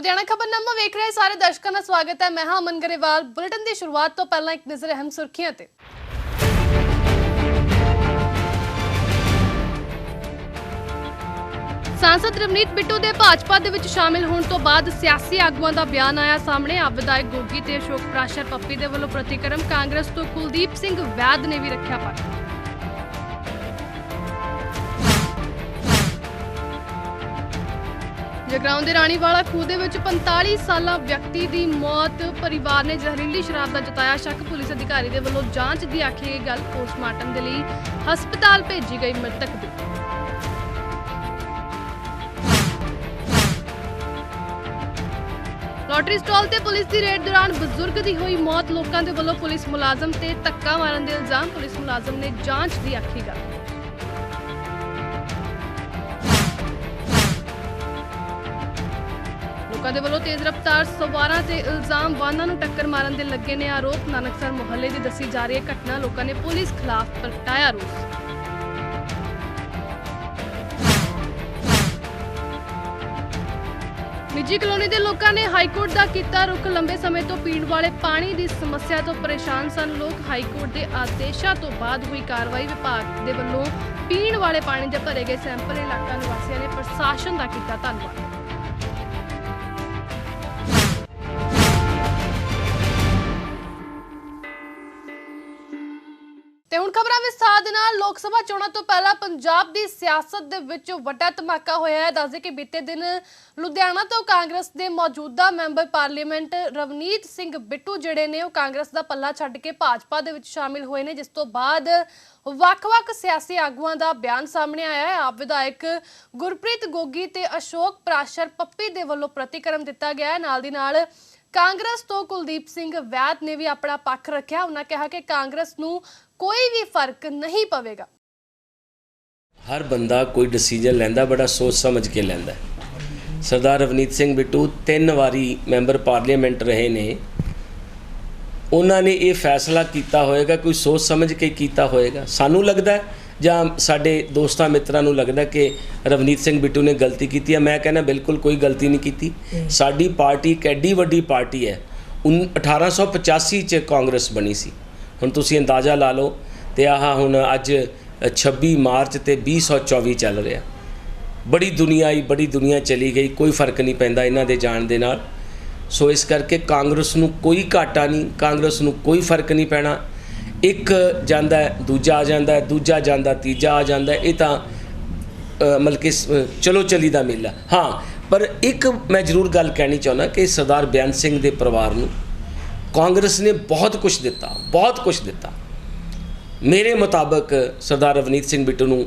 ਲੁਧਿਆਣਾ ਖਬਰਨਾਮਾ ਵੇਖ ਰਹੇ ਸਾਰੇ ਦਰਸ਼ਕਾਂ ਦਾ ਸਵਾਗਤ ਹੈ। ਮੈਂ ਹਾਂ ਅਮਨ ਗਰੇਵਾਲ। ਬੁਲੇਟਿਨ ਦੀ ਸ਼ੁਰੂਆਤ ਤੋਂ ਪਹਿਲਾਂ ਇੱਕ ਨਜ਼ਰ ਅਹਿਮ ਸੁਰਖੀਆਂ ਤੇ। ਸਾਂਸਦ ਰਵਨੀਤ ਬਿੱਟੂ ਦੇ ਭਾਜਪਾ ਦੇ ਵਿੱਚ ਸ਼ਾਮਿਲ ਹੋਣ ਤੋਂ ਬਾਅਦ ਸਿਆਸੀ ਆਗੂਆਂ ਦਾ ਬਿਆਨ ਆਇਆ ਸਾਹਮਣੇ। ਆਪ ਵਿਧਾਇਕ ਗੋਗੀ ਤੇ ਅਸ਼ੋਕ ਪ੍ਰਾਸ਼ਰ, ਪੱਪੀ ਦੇ ਵੱਲੋਂ ਪ੍ਰਤੀਕਰਮ ਕਾਂਗਰਸ ਤੋਂ ਕੁਲਦੀਪ ਸਿੰਘ ਵੈਦ ਨੇ ਵੀ ਰੱਖਿਆ ਪੱਖ। ਜਗਰਾਉਂ ਦੇ ਰਾਣੀਵਾਲਾ ਖੂਹ ਦੇ ਵਿੱਚ 45 ਸਾਲਾ ਵਿਅਕਤੀ ਦੀ ਮੌਤ, ਪਰਿਵਾਰ ਨੇ ਜ਼ਹਿਰੀਲੀ ਸ਼ਰਾਬ ਦਾ ਜਤਾਇਆ ਸ਼ੱਕ। ਪੁਲਿਸ ਅਧਿਕਾਰੀ ਦੇ ਵੱਲੋਂ ਜਾਂਚ ਦੀ ਆਖੀ ਗਈ ਗੱਲ ਪੋਸਟਮਾਰਟਮ ਦੇ ਲਈ ਹਸਪਤਾਲ ਭੇਜੀ ਗਈ ਮ੍ਰਿਤਕ ਦੀ। ਲੋਟਰੀ ਸਟਾਲ ਤੇ ਪੁਲਿਸ ਦੀ ਰੇਡ ਦੌਰਾਨ ਬਜ਼ੁਰਗ ਦੀ ਹੋਈ ਮੌਤ, ਲੋਕਾਂ ਦੇ ਵੱਲੋਂ ਪੁਲਿਸ ਮੁਲਾਜ਼ਮ ਤੇ ਧੱਕਾ ਮਾਰਨ ਦੇ ਇਲਜ਼ਾਮ। ਪੁਲਿਸ ਮੁਲਾਜ਼ਮ ਨੇ ਜਾਂਚ ਦੀ ਆਖੀ ਗੱਲ। ਲੋਕਾਂ ਦੇ ਵੱਲੋਂ ਤੇਜ਼ ਰਫ਼ਤਾਰ ਸਵਾਰਾਂ ਤੇ ਇਲਜ਼ਾਮ ਵਾਹਨਾਂ ਨੂੰ ਟੱਕਰ ਮਾਰਨ ਦੇ ਲੱਗੇ ਨੇ ਆਰੋਪ। ਨਾਨਕਸਰ ਮੁਹੱਲੇ ਦੀ ਦੱਸੀ ਜਾ ਰਹੀ ਹੈ ਘਟਨਾ ਲੋਕਾਂ ਨੇ ਪੁਲਿਸ ਖਿਲਾਫ ਪ੍ਰਗਟਾਇਆ ਰੋਸ ਨਿੱਜੀ ਕਲੋਨੀ ਦੇ ਲੋਕਾਂ ਨੇ ਹਾਈ ਕੋਰਟ ਦਾ ਕੀਤਾ ਰੁਖ। ਲੰਬੇ ਸਮੇਂ ਤੋਂ ਪੀਣ ਵਾਲੇ ਪਾਣੀ ਦੀ ਸਮੱਸਿਆ ਤੋਂ ਪਰੇਸ਼ਾਨ ਸਨ। ਲੋਕ ਹਾਈ ਕੋਰਟ ਦੇ ਆਦੇਸ਼ਾਂ ਤੋਂ ਬਾਅਦ ਹੋਈ ਕਾਰਵਾਈ ਵਿਭਾਗ ਦੇ ਵੱਲੋਂ ਪੀਣ ਵਾਲੇ ਪਾਣੀ ਦੇ ਭਰੇ ਗਏ ਸੈਂਪਲ ਇਲਾਕਾ ਨਿਵਾਸੀਆਂ ਨੇ ਪ੍ਰਸ਼ਾਸਨ ਦਾ ਕੀਤਾ ਧੰਨਵਾਦ। ਤੇ ਹੁਣ ਖਬਰਾਂ ਵਿਸਥਾਰ ਦੇ ਨਾਲ ਲੋਕ ਸਭਾ ਚੋਣਾਂ ਤੋਂ ਪਹਿਲਾਂ ਪੰਜਾਬ ਦੀ ਸਿਆਸਤ ਦੇ ਵਿੱਚ ਵੱਡਾ ਧਮਾਕਾ ਹੋਇਆ ਹੈ। ਦੱਸਦੇ ਕਿ ਬੀਤੇ ਦਿਨ ਲੁਧਿਆਣਾ ਤੋਂ ਕਾਂਗਰਸ ਦੇ ਮੌਜੂਦਾ ਮੈਂਬਰ ਪਾਰਲੀਮੈਂਟ ਰਵਨੀਤ ਸਿੰਘ ਬਿੱਟੂ ਜਿਹੜੇ ਨੇ, ਉਹ ਕਾਂਗਰਸ ਦਾ ਪੱਲਾ ਛੱਡ ਕੇ ਭਾਜਪਾ ਦੇ ਵਿੱਚ ਸ਼ਾਮਿਲ ਹੋਏ ਨੇ, ਜਿਸ ਤੋਂ ਬਾਅਦ ਵੱਖ-ਵੱਖ ਸਿਆਸੀ ਆਗੂਆਂ ਦਾ ਬਿਆਨ ਸਾਹਮਣੇ ਆਇਆ ਹੈ। ਆਪ ਵਿਧਾਇਕ ਗੁਰਪ੍ਰੀਤ ਗੋਗੀ ਤੇ ਅਸ਼ੋਕ ਪ੍ਰਾਸ਼ਰ ਪੱਪੀ ਦੇ ਵੱਲੋਂ ਪ੍ਰਤੀਕਰਮ ਦਿੱਤਾ ਗਿਆ ਹੈ। ਨਾਲ ਦੀ ਨਾਲ ਕਾਂਗਰਸ ਤੋਂ ਕੁਲਦੀਪ ਸਿੰਘ ਵੈਦ ਨੇ ਵੀ ਆਪਣਾ ਪੱਖ ਰੱਖਿਆ। ਉਹਨਾਂ ਕਿਹਾ ਕਿ ਕਾਂਗਰਸ ਨੂੰ ਕੋਈ ਵੀ ਫ਼ਰਕ ਨਹੀਂ ਪਵੇਗਾ। ਹਰ ਬੰਦਾ ਕੋਈ ਡਿਸੀਜਨ ਲੈਂਦਾ ਬੜਾ ਸੋਚ ਸਮਝ ਕੇ ਲੈਂਦਾ। ਸਰਦਾਰ ਰਵਨੀਤ ਸਿੰਘ ਬਿੱਟੂ ਤਿੰਨ ਵਾਰੀ ਮੈਂਬਰ ਪਾਰਲੀਮੈਂਟ ਰਹੇ ਨੇ। ਉਹਨਾਂ ਨੇ ਇਹ ਫੈਸਲਾ ਕੀਤਾ ਹੋਏਗਾ ਕੋਈ ਸੋਚ ਸਮਝ ਕੇ ਕੀਤਾ ਹੋਏਗਾ। ਸਾਨੂੰ ਲੱਗਦਾ ਹੈ ਜਾਂ ਸਾਡੇ ਦੋਸਤਾਂ ਮਿੱਤਰਾਂ ਨੂੰ ਲੱਗਦਾ ਕਿ ਰਵਨੀਤ ਸਿੰਘ ਬਿੱਟੂ ਨੇ ਗਲਤੀ ਕੀਤੀ ਹੈ। ਮੈਂ ਕਹਿੰਦਾ ਬਿਲਕੁਲ ਕੋਈ ਗਲਤੀ ਨਹੀਂ ਕੀਤੀ। ਸਾਡੀ ਪਾਰਟੀ ਇੱਕ ਐਡੀ ਵੱਡੀ ਪਾਰਟੀ ਹੈ। ਉਨ 1885 ਚ ਕਾਂਗਰਸ ਬਣੀ ਸੀ। ਹੁਣ ਤੁਸੀਂ ਅੰਦਾਜ਼ਾ ਲਾ ਲਓ ਤੇ ਆਹ ਹੁਣ ਅੱਜ 26 ਮਾਰਚ ਤੇ 2024 ਚੱਲ ਰਿਹਾ। ਬੜੀ ਦੁਨੀਆ ਆਈ ਬੜੀ ਦੁਨੀਆ ਚਲੀ ਗਈ ਕੋਈ ਫ਼ਰਕ ਨਹੀਂ ਪੈਂਦਾ ਇਹਨਾਂ ਦੇ ਜਾਣ ਦੇ ਨਾਲ। ਸੋ ਇਸ ਕਰਕੇ ਕਾਂਗਰਸ ਨੂੰ ਕੋਈ ਘਾਟਾ ਨਹੀਂ ਕਾਂਗਰਸ ਨੂੰ ਕੋਈ ਫ਼ਰਕ ਨਹੀਂ ਪੈਣਾ। ਇੱਕ ਜਾਂਦਾ ਦੂਜਾ ਆ ਜਾਂਦਾ ਦੂਜਾ ਜਾਂਦਾ ਤੀਜਾ ਆ ਜਾਂਦਾ ਇਹ ਤਾਂ ਅ, ਮਤਲਬ ਕਿ ਚਲੋ ਚਲੀ ਦਾ ਮੇਲਾ। ਹਾਂ ਪਰ ਇੱਕ ਮੈਂ ਜ਼ਰੂਰ ਗੱਲ ਕਹਿਣੀ ਚਾਹੁੰਦਾ ਕਿ ਸਰਦਾਰ ਬਿਆਨ ਸਿੰਘ ਦੇ ਪਰਿਵਾਰ ਨੂੰ ਕਾਂਗਰਸ ਨੇ ਬਹੁਤ ਕੁਝ ਦਿੱਤਾ ਬਹੁਤ ਕੁਝ ਦਿੱਤਾ ਮੇਰੇ ਮੁਤਾਬਕ ਸਰਦਾਰ ਰਵਨੀਤ ਸਿੰਘ ਬਿੱਟੂ ਨੂੰ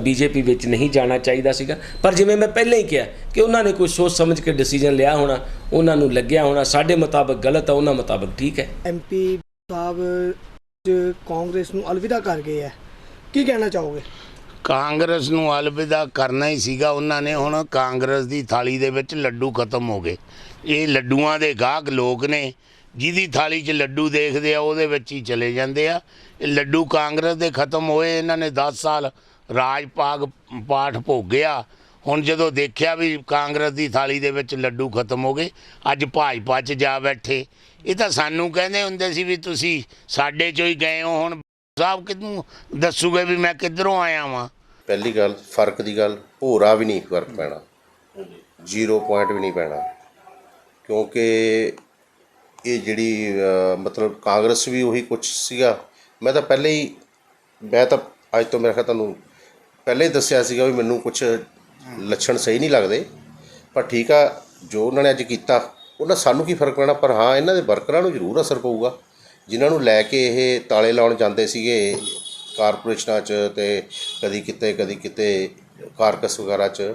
ਬੀਜੇਪੀ ਵਿੱਚ ਨਹੀਂ ਜਾਣਾ ਚਾਹੀਦਾ ਸੀਗਾ ਪਰ ਜਿਵੇਂ ਮੈਂ ਪਹਿਲਾਂ ਹੀ ਕਿਹਾ ਕਿ ਉਹਨਾਂ ਨੇ ਕੋਈ ਸੋਚ ਸਮਝ ਕੇ ਡਿਸੀਜਨ ਲਿਆ ਹੋਣਾ ਉਹਨਾਂ ਨੂੰ ਲੱਗਿਆ ਹੋਣਾ ਸਾਡੇ ਮੁਤਾਬਕ ਗਲਤ ਹੈ ਉਹਨਾਂ ਮੁਤਾਬਕ ਠੀਕ ਹੈ ਐਮਪੀ ਸਾਹਿਬ ਕਾਂਗਰਸ ਨੂੰ ਅਲਵਿਦਾ ਕਰ ਗਏ ਹੈ ਕੀ ਕਹਿਣਾ ਚਾਹੋਗੇ ਕਾਂਗਰਸ ਨੂੰ ਅਲਵਿਦਾ ਕਰਨਾ ਹੀ ਸੀਗਾ ਉਹਨਾਂ ਨੇ ਹੁਣ ਕਾਂਗਰਸ ਦੀ ਥਾਲੀ ਦੇ ਵਿੱਚ ਲੱਡੂ ਖਤਮ ਹੋ ਗਏ ਇਹ ਲੱਡੂਆਂ ਦੇ ਗਾਹਕ ਲੋਕ ਨੇ ਜਿਹਦੀ ਥਾਲੀ 'ਚ ਲੱਡੂ ਦੇਖਦੇ ਆ ਉਹਦੇ ਵਿੱਚ ਹੀ ਚਲੇ ਜਾਂਦੇ ਆ। ਇਹ ਲੱਡੂ ਕਾਂਗਰਸ ਦੇ ਖਤਮ ਹੋਏ ਇਹਨਾਂ ਨੇ 10 ਸਾਲ ਰਾਜ ਪਾਗ ਪਾਠ ਭੋਗਿਆ। ਹੁਣ ਜਦੋਂ ਦੇਖਿਆ ਵੀ ਕਾਂਗਰਸ ਦੀ ਥਾਲੀ ਦੇ ਵਿੱਚ ਲੱਡੂ ਖਤਮ ਹੋ ਗਏ ਅੱਜ ਭਾਜਪਾ 'ਚ ਜਾ ਬੈਠੇ। ਇਹ ਤਾਂ ਸਾਨੂੰ ਕਹਿੰਦੇ ਹੁੰਦੇ ਸੀ ਵੀ ਤੁਸੀਂ ਸਾਡੇ 'ਚੋਂ ਹੀ ਗਏ ਹੋ ਹੁਣ ਸਾਹਿਬ ਕਿਦੋਂ ਦੱਸੂਗੇ ਵੀ ਮੈਂ ਕਿੱਧਰੋਂ ਆਇਆ ਵਾਂ? ਪਹਿਲੀ ਗੱਲ ਫ਼ਰਕ ਦੀ ਗੱਲ ਭੋਰਾ ਵੀ ਨਹੀਂ ਫ਼ਰਕ ਪੈਣਾ। ਜ਼ੀਰੋ ਪੁਆਇੰਟ ਵੀ ਨਹੀਂ ਪੈਣਾ। ਕਿਉਂਕਿ ਇਹ ਜਿਹੜੀ ਮਤਲਬ ਕਾਂਗਰਸ ਵੀ ਉਹੀ ਕੁਛ ਸੀਗਾ। ਮੈਂ ਤਾਂ ਪਹਿਲੇ ਹੀ, ਮੈਂ ਤਾਂ ਅੱਜ ਤੋਂ ਮੇਰੇ ਖਿਆਲ ਤੁਹਾਨੂੰ ਪਹਿਲੇ ਹੀ ਦੱਸਿਆ ਸੀਗਾ ਵੀ ਮੈਨੂੰ ਕੁਛ ਲੱਛਣ ਸਹੀ ਨਹੀਂ ਲੱਗਦੇ। ਪਰ ਠੀਕ ਆ, ਜੋ ਉਹਨਾਂ ਨੇ ਅੱਜ ਕੀਤਾ, ਉਹਨਾਂ ਸਾਨੂੰ ਕੀ ਫ਼ਰਕ ਪੈਣਾ? ਪਰ ਹਾਂ, ਇਹਨਾਂ ਦੇ ਵਰਕਰਾਂ ਨੂੰ ਜ਼ਰੂਰ ਅਸਰ ਪਊਗਾ। ਜਿਨ੍ਹਾਂ ਨੂੰ ਲੈ ਕੇ ਇਹ ਤਾਲੇ ਲਾਉਣ ਜਾਂਦੇ ਸੀਗੇ, ਕਾਰਪੋਰੇਸ਼ਨਾਂ 'ਚ ਤੇ ਕਦੀ ਕਿਤੇ ਕਦੀ ਕਿਤੇ ਕਾਰਕਸ ਵਗੈਰਾ 'ਚ,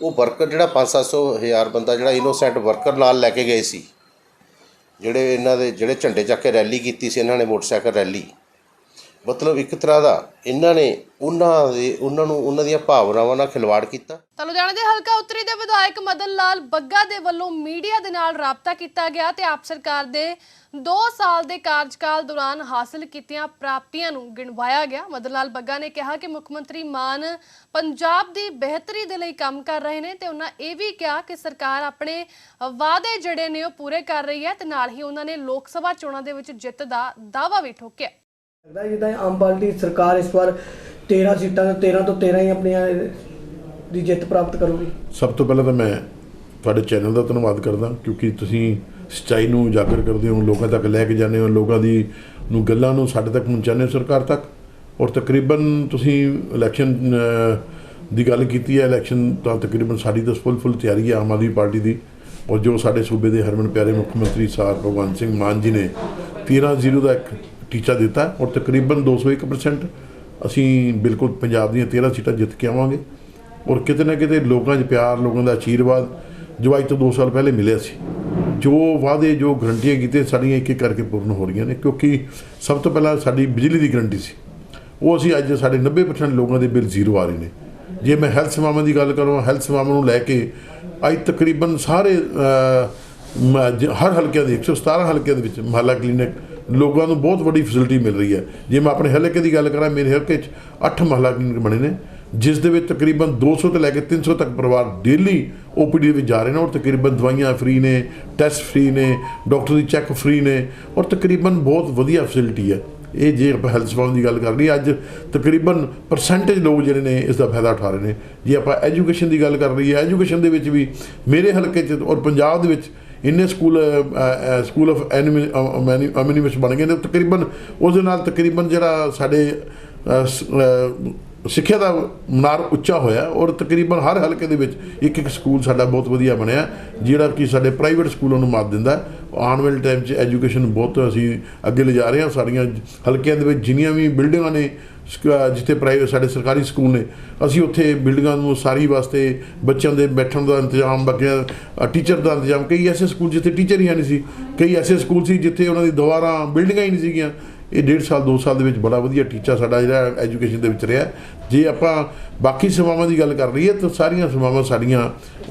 ਉਹ ਵਰਕਰ ਜਿਹੜਾ 5-700 ਹਜ਼ਾਰ ਬੰਦਾ, ਜਿਹੜਾ ਇਨੋਸੈਂਟ ਵਰਕਰ ਨਾਲ ਲੈ ਕੇ ਗਏ ਸੀ ਜਿਹੜੇ ਇਹਨਾਂ ਦੇ ਜਿਹੜੇ ਝੰਡੇ ਚੱਕ ਕੇ ਰੈਲੀ ਕੀਤੀ ਸੀ ਇਹਨਾਂ ਨੇ ਮੋਟਰਸਾਈਕਲ ਰੈਲੀ। ਮਤਲਬ ਇੱਕ ਤਰ੍ਹਾਂ ਦਾ ਇਹਨਾਂ ਨੇ ਉਹਨਾਂ ਦੇ, ਉਹਨਾਂ ਨੂੰ, ਉਹਨਾਂ ਦੀਆਂ ਭਾਵਨਾਵਾਂ ਨਾਲ ਖਿਲਵਾੜ ਕੀਤਾ। ਤਾਂ ਲੁਧਿਆਣਾ ਦੇ ਹਲਕਾ ਉੱਤਰੀ ਦੇ ਵਿਧਾਇਕ ਮਦਨ ਲਾਲ ਬੱਗਾ ਦੇ ਵੱਲੋਂ ਮੀਡੀਆ ਦੇ ਨਾਲ ਰਾਬਤਾ ਕੀਤਾ ਗਿਆ ਤੇ ਆਪ ਸਰਕਾਰ ਦੇ 2 ਸਾਲ ਦੇ ਕਾਰਜਕਾਲ ਦੌਰਾਨ ਹਾਸਲ ਕੀਤੀਆਂ ਪ੍ਰਾਪਤੀਆਂ ਨੂੰ ਗਿਣਵਾਇਆ ਗਿਆ। ਮਦਨ ਲਾਲ ਬੱਗਾ ਨੇ ਕਿਹਾ ਕਿ ਮੁੱਖ ਮੰਤਰੀ ਮਾਨ ਪੰਜਾਬ ਦੀ ਬਿਹਤਰੀ ਦੇ ਲਈ ਕੰਮ ਕਰ ਰਹੇ ਨੇ ਤੇ ਉਹਨਾਂ ਇਹ ਵੀ ਕਿਹਾ ਕਿ ਸਰਕਾਰ ਆਪਣੇ ਵਾਅਦੇ ਜਿਹੜੇ ਨੇ ਉਹ ਪੂਰੇ ਕਰ ਰਹੀ ਹੈ ਤੇ ਨਾਲ ਹੀ ਉਹਨਾਂ ਨੇ ਲੋਕ ਸਭਾ ਚੋਣਾਂ ਦੇ ਵਿੱਚ ਜਿੱਤ ਦਾ ਦਾਅਵਾ ਵੀ ਠੋਕਿਆ। ਲੱਗਦਾ ਜਿੱਦਾਂ ਆਮ ਪਾਰਟੀ ਸਰਕਾਰ ਇਸ ਵਾਰ 13 ਸੀਟਾਂ ਤੋਂ 13 ਤੋਂ 13 ਹੀ ਆਪਣੀਆਂ ਦੀ ਜਿੱਤ ਪ੍ਰਾਪਤ ਕਰੂਗੀ। ਸਭ ਤੋਂ ਪਹਿਲਾਂ ਤਾਂ ਮੈਂ ਤੁਹਾਡੇ ਚੈਨਲ ਦਾ ਧੰਨਵਾਦ ਕਰਦਾ ਕਿਉਂਕਿ ਤੁਸੀਂ ਸੱਚਾਈ ਨੂੰ ਉਜਾਗਰ ਕਰਦੇ ਹੋ, ਲੋਕਾਂ ਤੱਕ ਲੈ ਕੇ ਜਾਂਦੇ ਹੋ, ਲੋਕਾਂ ਦੀ ਨੂੰ ਗੱਲਾਂ ਨੂੰ ਸਾਡੇ ਤੱਕ ਪਹੁੰਚਾਉਂਦੇ ਹੋ ਸਰਕਾਰ ਤੱਕ। ਔਰ ਤਕਰੀਬਨ ਤੁਸੀਂ ਇਲੈਕਸ਼ਨ ਦੀ ਗੱਲ ਕੀਤੀ ਹੈ ਇਲੈਕਸ਼ਨ ਤਾਂ ਤਕਰੀਬਨ ਸਾਡੀ ਤਾਂ ਫੁੱਲ ਫੁੱਲ ਤਿਆਰੀ ਹੈ ਆਮ ਆਦਮੀ ਪਾਰਟੀ ਦੀ। ਔਰ ਜੋ ਸਾਡੇ ਸੂਬੇ ਦੇ ਹਰਮਨ ਪਿਆਰੇ ਮੁੱਖ ਮੰਤਰੀ ਸਾਹਿਬ ਭਗਵੰਤ ਸਿੰਘ ਮਾਨ ਜੀ ਨੇ 13-0 ਦਾ ਇੱਕ ਟੀਚਾ ਦਿੱਤਾ ਔਰ ਤਕਰੀਬਨ 201% ਅਸੀਂ ਬਿਲਕੁਲ ਪੰਜਾਬ ਦੀਆਂ 13 ਸੀਟਾਂ ਜਿੱਤ ਕੇ ਆਵਾਂਗੇ। ਔਰ ਕਿਤੇ ਨਾ ਕਿਤੇ ਲੋਕਾਂ 'ਚ ਪਿਆਰ ਲੋਕਾਂ ਦਾ ਆਸ਼ੀਰਵਾਦ ਜੋ ਅੱਜ ਤੋਂ 2 ਸਾਲ ਪਹਿਲੇ ਮਿਲਿਆ ਸੀ। ਜੋ ਵਾਅਦੇ ਜੋ ਗਰੰਟੀਆਂ ਕੀਤੇ ਸਾਡੀਆਂ ਇੱਕ ਇੱਕ ਕਰਕੇ ਪੂਰਨ ਹੋ ਰਹੀਆਂ ਨੇ ਕਿਉਂਕਿ ਸਭ ਤੋਂ ਪਹਿਲਾਂ ਸਾਡੀ ਬਿਜਲੀ ਦੀ ਗਰੰਟੀ ਸੀ। ਉਹ ਅਸੀਂ ਅੱਜ ਸਾਡੇ 90% ਲੋਕਾਂ ਦੇ ਬਿੱਲ ਜ਼ੀਰੋ ਆ ਰਹੇ ਨੇ। ਜੇ ਮੈਂ ਹੈਲਥ ਸੇਵਾਵਾਂ ਦੀ ਗੱਲ ਕਰਾਂ ਹੈਲਥ ਸੇਵਾਵਾਂ ਨੂੰ ਲੈ ਕੇ ਅੱਜ ਤਕਰੀਬਨ ਸਾਰੇ ਅਹ, ਮ- ਜ- ਹਰ ਹਲਕੇ ਦੇ 117 ਹਲਕਿਆਂ ਦੇ ਵਿੱਚ ਮਹੱਲਾ ਕਲੀਨਿਕ ਲੋਕਾਂ ਨੂੰ ਬਹੁਤ ਵੱਡੀ ਫੈਸਿਲਿਟੀ ਮਿਲ ਰਹੀ ਹੈ। ਜੇ ਮੈਂ ਆਪਣੇ ਹਲਕੇ ਦੀ ਗੱਲ ਕਰਾਂ, ਮੇਰੇ ਹਲਕੇ 'ਚ 8 ਮਹੱਲਾ ਕਲੀਨਿਕ ਬਣੇ ਨੇ, ਜਿਸ ਦੇ ਵਿੱਚ ਤਕਰੀਬਨ 200 ਤੋਂ ਲੈ ਕੇ 300 ਤੱਕ ਪਰਿਵਾਰ ਡੇਲੀ ਓਪੀਡੀ ਦੇ ਵਿੱਚ ਜਾ ਰਹੇ ਨੇ ਔਰ ਤਕਰੀਬਨ ਦਵਾਈਆਂ ਫ੍ਰੀ ਨੇ ਟੈਸਟ ਫ੍ਰੀ ਨੇ ਡਾਕਟਰ ਦੀ ਚੈੱਕ ਫ੍ਰੀ ਨੇ ਔਰ ਤਕਰੀਬਨ ਬਹੁਤ ਵਧੀਆ ਫੈਸਿਲਿਟੀ ਹੈ। ਇਹ ਜੇ ਆਪਾਂ ਹੈਲਥ ਸੇਵਾਵਾਂ ਦੀ ਗੱਲ ਕਰ ਲਈਏ, ਅੱਜ ਤਕਰੀਬਨ ਪਰਸੈਂਟੇਜ ਲੋਕ ਜਿਹੜੇ ਨੇ ਇਸ ਦਾ ਫਾਇਦਾ ਉਠਾ ਰਹੇ ਨੇ। ਜੇ ਆਪਾਂ ਐਜੂਕੇਸ਼ਨ ਦੀ ਗੱਲ ਕਰ ਲਈਏ ਐਜੂਕੇਸ਼ਨ ਦੇ ਵਿੱਚ ਵੀ ਮੇਰੇ ਹਲਕੇ 'ਚ ਔਰ ਪੰਜਾਬ ਦੇ ਵਿੱਚ ਇੰਨੇ ਸਕੂਲ ਸਕੂਲ ਆਫ ਐਮਿਨਿਮਸ ਬਣ ਗਏ ਨੇ, ਤਕਰੀਬਨ ਉਸ ਦੇ ਨਾਲ ਤਕਰੀਬਨ ਜਿਹੜਾ ਸਾਡੇ ਸਿੱਖਿਆ ਦਾ ਮਨਾਰ ਉੱਚਾ ਹੋਇਆ ਔਰ ਤਕਰੀਬਨ ਹਰ ਹਲਕੇ ਦੇ ਵਿੱਚ ਇੱਕ ਇੱਕ ਸਕੂਲ ਸਾਡਾ ਬਹੁਤ ਵਧੀਆ ਬਣਿਆ, ਜਿਹੜਾ ਕਿ ਸਾਡੇ ਪ੍ਰਾਈਵੇਟ ਸਕੂਲਾਂ ਨੂੰ ਮਾਤ ਦਿੰਦਾ। ਆਉਣ ਵਾਲੇ ਟਾਈਮ 'ਚ ਐਜੂਕੇਸ਼ਨ ਬਹੁਤ ਅਸੀਂ ਅੱਗੇ ਲਿਜਾ ਰਹੇ ਹਾਂ, ਸਾਡੀਆਂ ਹਲਕਿਆਂ ਦੇ ਵਿੱਚ ਜਿੰਨੀਆਂ ਵੀ ਬਿਲਡਿੰਗਾਂ ਨੇ ਜਿੱਥੇ ਪ੍ਰਾਈਵੇਟ ਸਾਡੇ ਸਰਕਾਰੀ ਸਕੂਲ ਨੇ, ਅਸੀਂ ਉੱਥੇ ਬਿਲਡਿੰਗਾਂ ਨੂੰ ਸਾਰੀ ਵਾਸਤੇ ਬੱਚਿਆਂ ਦੇ ਬੈਠਣ ਦਾ ਇੰਤਜ਼ਾਮ ਬੱਚਿਆਂ ਟੀਚਰ ਦਾ ਇੰਤਜ਼ਾਮ, ਕਈ ਐਸੇ ਸਕੂਲ ਜਿੱਥੇ ਟੀਚਰ ਹੀ ਨਹੀਂ ਸੀ, ਕਈ ਐਸੇ ਸਕੂਲ ਸੀ ਜਿੱਥੇ ਉਹਨਾਂ ਦੀ ਦੁਬਾਰਾ ਬਿਲਡਿੰਗਾਂ ਹੀ ਨਹੀਂ ਸੀਗੀਆਂ। ਇਹ ਡੇਢ ਸਾਲ 2 ਸਾਲ ਦੇ ਵਿੱਚ ਬੜਾ ਵਧੀਆ ਟੀਚਾ ਸਾਡਾ ਜਿਹੜਾ ਐਜੂਕੇਸ਼ਨ ਦੇ ਵਿੱਚ ਰਿਹਾ। ਜੇ ਆਪਾਂ ਬਾਕੀ ਸੇਵਾਵਾਂ ਦੀ ਗੱਲ ਕਰ ਲਈਏ ਤਾਂ ਸਾਰੀਆਂ ਸੇਵਾਵਾਂ ਸਾਡੀਆਂ